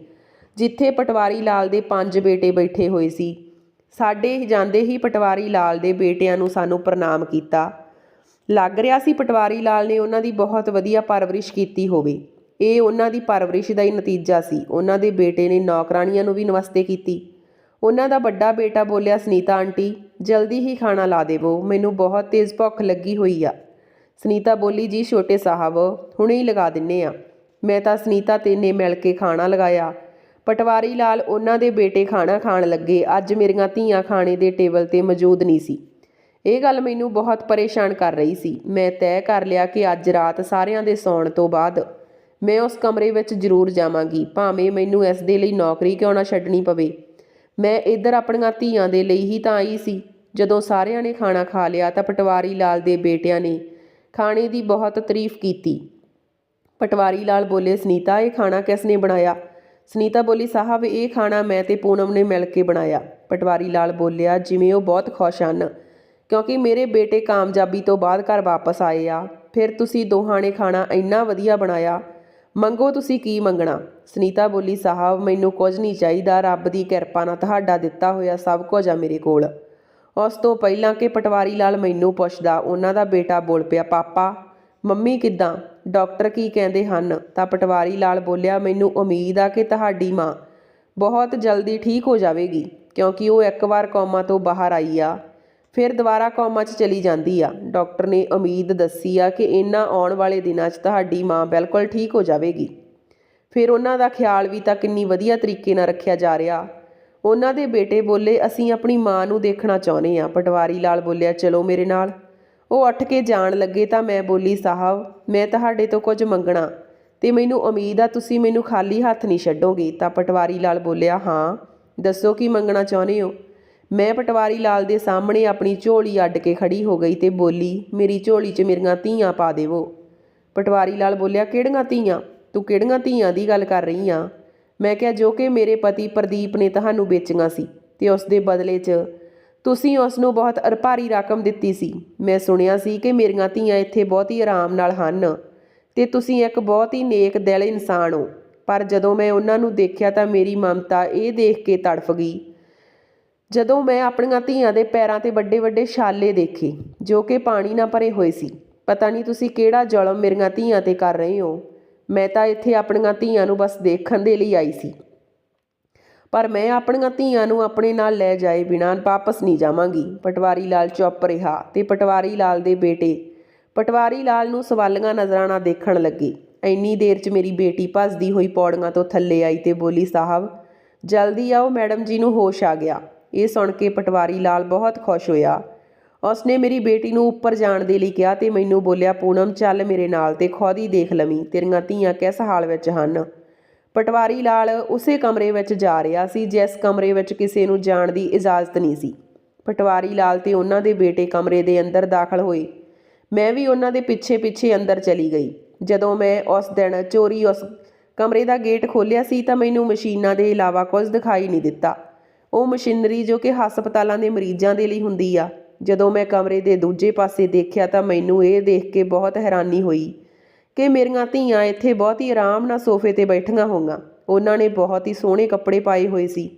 ਜਿੱਥੇ ਪਟਵਾਰੀ ਲਾਲ ਦੇ ਪੰਜ ਬੇਟੇ ਬੈਠੇ ਹੋਏ ਸੀ। ਸਾਡੇ ਜਾਂਦੇ ਹੀ ਪਟਵਾਰੀ ਲਾਲ ਦੇ ਬੇਟਿਆਂ ਨੂੰ ਸਾਨੂੰ ਪ੍ਰਣਾਮ ਕੀਤਾ। ਲੱਗ ਰਿਹਾ ਸੀ ਪਟਵਾਰੀ ਲਾਲ ਨੇ ਉਹਨਾਂ ਦੀ ਬਹੁਤ ਵਧੀਆ ਪਰਵਰਿਸ਼ ਕੀਤੀ ਹੋਵੇ। ਇਹ ਉਹਨਾਂ ਦੀ ਪਰਵਰਿਸ਼ ਦਾ ਹੀ ਨਤੀਜਾ ਸੀ। ਉਹਨਾਂ ਦੇ ਬੇਟੇ ਨੇ ਨੌਕਰਾਣੀਆਂ ਨੂੰ ਵੀ ਨਮਸਤੇ ਕੀਤੀ। ਉਹਨਾਂ ਦਾ ਵੱਡਾ ਬੇਟਾ ਬੋਲਿਆ, ਸੁਨੀਤਾ ਆਂਟੀ, ਜਲਦੀ ਹੀ ਖਾਣਾ ਲਾ ਦੇਵੋ। ਮੈਨੂੰ ਬਹੁਤ ਤੇਜ਼ ਭੁੱਖ ਲੱਗੀ ਹੋਈ ਆ। ਸੁਨੀਤਾ ਬੋਲੀ, ਜੀ ਛੋਟੇ ਸਾਹਿਬ, ਹੁਣੇ ਹੀ ਲਗਾ ਦਿੰਨੇ ਆ। ਮੈਂ ਤਾਂ ਸੁਨੀਤਾ ਤੇ ਨੇ ਮਿਲ ਕੇ ਖਾਣਾ ਲਗਾਇਆ। ਪਟਵਾਰੀ ਲਾਲ ਉਹਨਾਂ ਦੇ ਬੇਟੇ ਖਾਣਾ ਖਾਣ ਲੱਗੇ। ਅੱਜ ਮੇਰੀਆਂ ਧੀਆਂ ਖਾਣੇ ਦੇ ਟੇਬਲ ਤੇ ਮੌਜੂਦ ਨਹੀਂ ਸੀ। ਇਹ ਗੱਲ ਮੈਨੂੰ ਬਹੁਤ ਪਰੇਸ਼ਾਨ ਕਰ ਰਹੀ ਸੀ। ਮੈਂ ਤੈਅ ਕਰ ਲਿਆ ਕਿ ਅੱਜ ਰਾਤ ਸਾਰਿਆਂ ਦੇ ਸੌਣ ਤੋਂ ਬਾਅਦ ਮੈਂ ਉਸ ਕਮਰੇ ਵਿੱਚ ਜ਼ਰੂਰ ਜਾਵਾਂਗੀ। ਭਾਵੇਂ ਮੈਨੂੰ ਇਸ ਦੇ ਲਈ ਨੌਕਰੀ ਕਿਉਂ ਨਾ ਛੱਡਣੀ ਪਵੇ। ਮੈਂ ਇੱਧਰ ਆਪਣੀਆਂ ਧੀਆਂ ਦੇ ਲਈ ਹੀ ਤਾਂ ਆਈ ਸੀ। ਜਦੋਂ ਸਾਰਿਆਂ ਨੇ ਖਾਣਾ ਖਾ ਲਿਆ ਤਾਂ ਪਟਵਾਰੀ ਲਾਲ ਦੇ ਬੇਟਿਆਂ ਨੇ ਖਾਣੇ ਦੀ ਬਹੁਤ ਤਾਰੀਫ ਕੀਤੀ। ਪਟਵਾਰੀ ਲਾਲ ਬੋਲੇ, ਸੁਨੀਤਾ, ਇਹ ਖਾਣਾ ਕਿਸ ਨੇ ਬਣਾਇਆ? ਸੁਨੀਤਾ ਬੋਲੀ, ਸਾਹਿਬ, ਇਹ ਖਾਣਾ ਮੈਂ ਤੇ ਪੂਨਮ ਨੇ ਮਿਲ ਕੇ ਬਣਾਇਆ। ਪਟਵਾਰੀ ਲਾਲ ਬੋਲਿਆ, ਜਿਵੇਂ ਉਹ ਬਹੁਤ ਖੁਸ਼ ਹਨ, ਕਿਉਂਕਿ ਮੇਰੇ ਬੇਟੇ ਕਾਮਯਾਬੀ ਤੋਂ ਬਾਅਦ ਘਰ ਵਾਪਸ ਆਏ ਆ। ਫਿਰ ਤੁਸੀਂ ਦੋਹਾਂ ਨੇ ਖਾਣਾ ਇੰਨਾ ਵਧੀਆ ਬਣਾਇਆ। ਮੰਗੋ ਤੁਸੀਂ ਕੀ ਮੰਗਣਾ? ਸੁਨੀਤਾ ਬੋਲੀ, ਸਾਹਿਬ, ਮੈਨੂੰ ਕੁਝ ਨਹੀਂ ਚਾਹੀਦਾ। ਰੱਬ ਦੀ ਕਿਰਪਾ ਨਾਲ ਤੁਹਾਡਾ ਦਿੱਤਾ ਹੋਇਆ ਸਭ ਕੁਝ ਆ ਮੇਰੇ ਕੋਲ। ਉਸ ਤੋਂ ਪਹਿਲਾਂ ਕਿ ਪਟਵਾਰੀ ਲਾਲ ਮੈਨੂੰ ਪੁੱਛਦਾ, ਉਹਨਾਂ ਦਾ ਬੇਟਾ ਬੋਲ ਪਿਆ, ਪਾਪਾ, ਮੰਮੀ ਕਿੱਦਾਂ? ਡਾਕਟਰ ਕੀ ਕਹਿੰਦੇ ਹਨ? ਤਾਂ ਪਟਵਾਰੀ ਲਾਲ ਬੋਲਿਆ, ਮੈਨੂੰ ਉਮੀਦ ਆ ਕਿ ਤੁਹਾਡੀ ਮਾਂ ਬਹੁਤ ਜਲਦੀ ਠੀਕ ਹੋ ਜਾਵੇਗੀ, ਕਿਉਂਕਿ ਉਹ ਇੱਕ ਵਾਰ ਕੌਮਾ ਤੋਂ ਬਾਹਰ ਆਈ ਆ, ਫਿਰ ਦੁਬਾਰਾ ਕੌਮਾ 'ਚ ਚਲੀ ਜਾਂਦੀ ਆ। ਡਾਕਟਰ ਨੇ ਉਮੀਦ ਦੱਸੀ ਆ ਕਿ ਇਹਨਾਂ ਆਉਣ ਵਾਲੇ ਦਿਨਾਂ 'ਚ ਤੁਹਾਡੀ ਮਾਂ ਬਿਲਕੁਲ ਠੀਕ ਹੋ ਜਾਵੇਗੀ। ਫਿਰ ਉਹਨਾਂ ਦਾ ਖਿਆਲ ਵੀ ਤਾਂ ਕਿੰਨੀ ਵਧੀਆ ਤਰੀਕੇ ਨਾਲ ਰੱਖਿਆ ਜਾ ਰਿਹਾ। ਉਹਨਾਂ ਦੇ ਬੇਟੇ ਬੋਲੇ, ਅਸੀਂ ਆਪਣੀ ਮਾਂ ਨੂੰ ਦੇਖਣਾ ਚਾਹੁੰਦੇ ਆ। ਪਟਵਾਰੀ ਲਾਲ ਬੋਲਿਆ, ਚਲੋ ਮੇਰੇ ਨਾਲ। ਉਹ ਉੱਠ ਕੇ ਜਾਣ ਲੱਗੇ ਤਾਂ ਮੈਂ ਬੋਲੀ, ਸਾਹਿਬ, ਮੈਂ ਤੁਹਾਡੇ ਤੋਂ ਕੁਝ ਮੰਗਣਾ ਤੇ ਮੈਨੂੰ ਉਮੀਦ ਆ ਤੁਸੀਂ ਮੈਨੂੰ ਖਾਲੀ ਹੱਥ ਨਹੀਂ ਛੱਡੋਗੇ। ਤਾਂ ਪਟਵਾਰੀ ਲਾਲ ਬੋਲਿਆ, ਹਾਂ, ਦੱਸੋ ਕੀ ਮੰਗਣਾ ਚਾਹੁੰਦੇ ਹੋ? ਮੈਂ ਪਟਵਾਰੀ ਲਾਲ ਦੇ ਸਾਹਮਣੇ ਆਪਣੀ ਝੋਲੀ ਅੱਡ ਕੇ ਖੜੀ ਹੋ ਗਈ ਤੇ ਬੋਲੀ, ਮੇਰੀ ਝੋਲੀ 'ਚ ਮੇਰੀਆਂ ਧੀਆਂ ਪਾ ਦੇਵੋ। ਪਟਵਾਰੀ ਲਾਲ ਬੋਲਿਆ, ਕਿਹੜੀਆਂ ਧੀਆਂ? ਤੂੰ ਕਿਹੜੀਆਂ ਧੀਆਂ ਦੀ ਗੱਲ ਕਰ ਰਹੀ ਆ? ਮੈਂ ਕਿਹਾ, ਜੋ ਕਿ ਮੇਰੇ ਪਤੀ ਪ੍ਰਦੀਪ ਨੇ ਤੁਹਾਨੂੰ ਵੇਚੀਆਂ ਸੀ ਤੇ ਉਸ ਦੇ ਬਦਲੇ 'ਚ ਤੁਸੀਂ ਉਸ ਨੂੰ ਬਹੁਤ ਅਰਪਾਰੀ ਰਕਮ ਦਿੱਤੀ ਸੀ। ਮੈਂ ਸੁਣਿਆ ਸੀ ਕਿ ਮੇਰੀਆਂ ਧੀਆਂ ਇੱਥੇ ਬਹੁਤ ਹੀ ਆਰਾਮ ਨਾਲ ਹਨ ਤੇ ਤੁਸੀਂ ਇੱਕ ਬਹੁਤ ਹੀ ਨੇਕ, ਦਿਲ ਇਨਸਾਨ ਹੋ। ਪਰ ਜਦੋਂ ਮੈਂ ਉਹਨਾਂ ਨੂੰ ਦੇਖਿਆ ਤਾਂ ਮੇਰੀ ਮਮਤਾ ਇਹ ਦੇਖ ਕੇ ਤੜਫ ਗਈ। ਜਦੋਂ ਮੈਂ ਆਪਣੀਆਂ ਧੀਆਂ ਦੇ ਪੈਰਾਂ ਤੇ ਵੱਡੇ ਵੱਡੇ ਛਾਲੇ ਦੇਖੇ, ਜੋ ਕਿ ਪਾਣੀ ਨਾਲ ਭਰੇ ਹੋਏ ਸੀ, ਪਤਾ ਨਹੀਂ ਤੁਸੀਂ ਕਿਹੜਾ ਜ਼ੁਲਮ ਮੇਰੀਆਂ ਧੀਆਂ ਤੇ ਕਰ ਰਹੇ ਹੋ। ਮੈਂ ਤਾਂ ਇੱਥੇ ਆਪਣੀਆਂ ਧੀਆਂ ਨੂੰ ਬਸ ਦੇਖਣ ਦੇ ਲਈ ਆਈ ਸੀ। ਪਰ ਮੈਂ ਆਪਣੀਆਂ ਧੀਆਂ ਨੂੰ ਆਪਣੇ ਨਾਲ ਲੈ ਜਾਏ ਬਿਨਾਂ ਵਾਪਸ ਨਹੀਂ ਜਾਵਾਂਗੀ। ਪਟਵਾਰੀ ਲਾਲ ਚੁੱਪ ਰਿਹਾ ਤੇ ਪਟਵਾਰੀ ਲਾਲ ਦੇ ਬੇਟੇ ਪਟਵਾਰੀ ਲਾਲ ਨੂੰ ਸਵਾਲੀਆਂ ਨਜ਼ਰਾਂ ਨਾਲ ਦੇਖਣ ਲੱਗੇ। ਇੰਨੀ ਦੇਰ 'ਚ ਮੇਰੀ ਬੇਟੀ ਭੱਜਦੀ ਹੋਈ ਪੌੜੀਆਂ ਤੋਂ ਥੱਲੇ ਆਈ ਤੇ ਬੋਲੀ, ਸਾਹਿਬ, ਜਲਦੀ ਆਓ, ਮੈਡਮ ਜੀ ਨੂੰ ਹੋਸ਼ ਆ ਗਿਆ। ਇਹ ਸੁਣ ਕੇ ਪਟਵਾਰੀ ਲਾਲ ਬਹੁਤ ਖੁਸ਼ ਹੋਇਆ। ਉਸਨੇ ਮੇਰੀ ਬੇਟੀ ਨੂੰ ਉੱਪਰ ਜਾਣ ਦੇ ਲਈ ਕਿਹਾ ਤੇ ਮੈਨੂੰ ਬੋਲਿਆ, ਪੂਨਮ, ਚੱਲ ਮੇਰੇ ਨਾਲ ਤੇ ਖੁਦ ਹੀ ਦੇਖ ਲਵੀਂ, ਤੇਰੀਆਂ ਧੀਆਂ ਕਿਸ ਹਾਲ ਵਿੱਚ ਹਨ? ਪਟਵਾਰੀ ਲਾਲ ਉਸੇ ਕਮਰੇ ਵਿੱਚ ਜਾ ਰਿਹਾ ਸੀ, ਜਿਸ ਕਮਰੇ ਵਿੱਚ ਕਿਸੇ ਨੂੰ ਜਾਣ ਦੀ ਇਜਾਜ਼ਤ ਨਹੀਂ ਸੀ। ਪਟਵਾਰੀ ਲਾਲ ਤੇ ਉਹਨਾਂ ਦੇ ਬੇਟੇ ਕਮਰੇ ਦੇ ਅੰਦਰ ਦਾਖਲ ਹੋਏ। ਮੈਂ ਵੀ ਉਹਨਾਂ ਦੇ ਪਿੱਛੇ ਪਿੱਛੇ ਅੰਦਰ ਚਲੀ ਗਈ। ਜਦੋਂ ਮੈਂ ਉਸ ਦਿਨ ਚੋਰੀ ਉਸ ਕਮਰੇ ਦਾ ਗੇਟ ਖੋਲ੍ਹਿਆ ਸੀ ਤਾਂ ਮੈਨੂੰ ਮਸ਼ੀਨਾਂ ਦੇ ਇਲਾਵਾ ਕੁਝ ਦਿਖਾਈ ਨਹੀਂ ਦਿੱਤਾ। ਉਹ ਮਸ਼ੀਨਰੀ ਜੋ ਕਿ ਹਸਪਤਾਲਾਂ ਦੇ ਮਰੀਜ਼ਾਂ ਦੇ ਲਈ ਹੁੰਦੀ ਆ। ਜਦੋਂ ਮੈਂ ਕਮਰੇ ਦੇ ਦੂਜੇ ਪਾਸੇ ਦੇਖਿਆ ਤਾਂ ਮੈਨੂੰ ਇਹ ਦੇਖ ਕੇ ਬਹੁਤ ਹੈਰਾਨੀ ਹੋਈ ਕਿ ਮੇਰੀਆਂ ਧੀਆਂ ਇੱਥੇ ਬਹੁਤ ਹੀ ਆਰਾਮ ਨਾਲ ਸੋਫੇ ਤੇ ਬੈਠੀਆਂ ਹੋਈਆਂ। ਉਹਨਾਂ ਨੇ ਬਹੁਤ ਹੀ ਸੋਹਣੇ ਕੱਪੜੇ ਪਾਏ ਹੋਏ ਸੀ।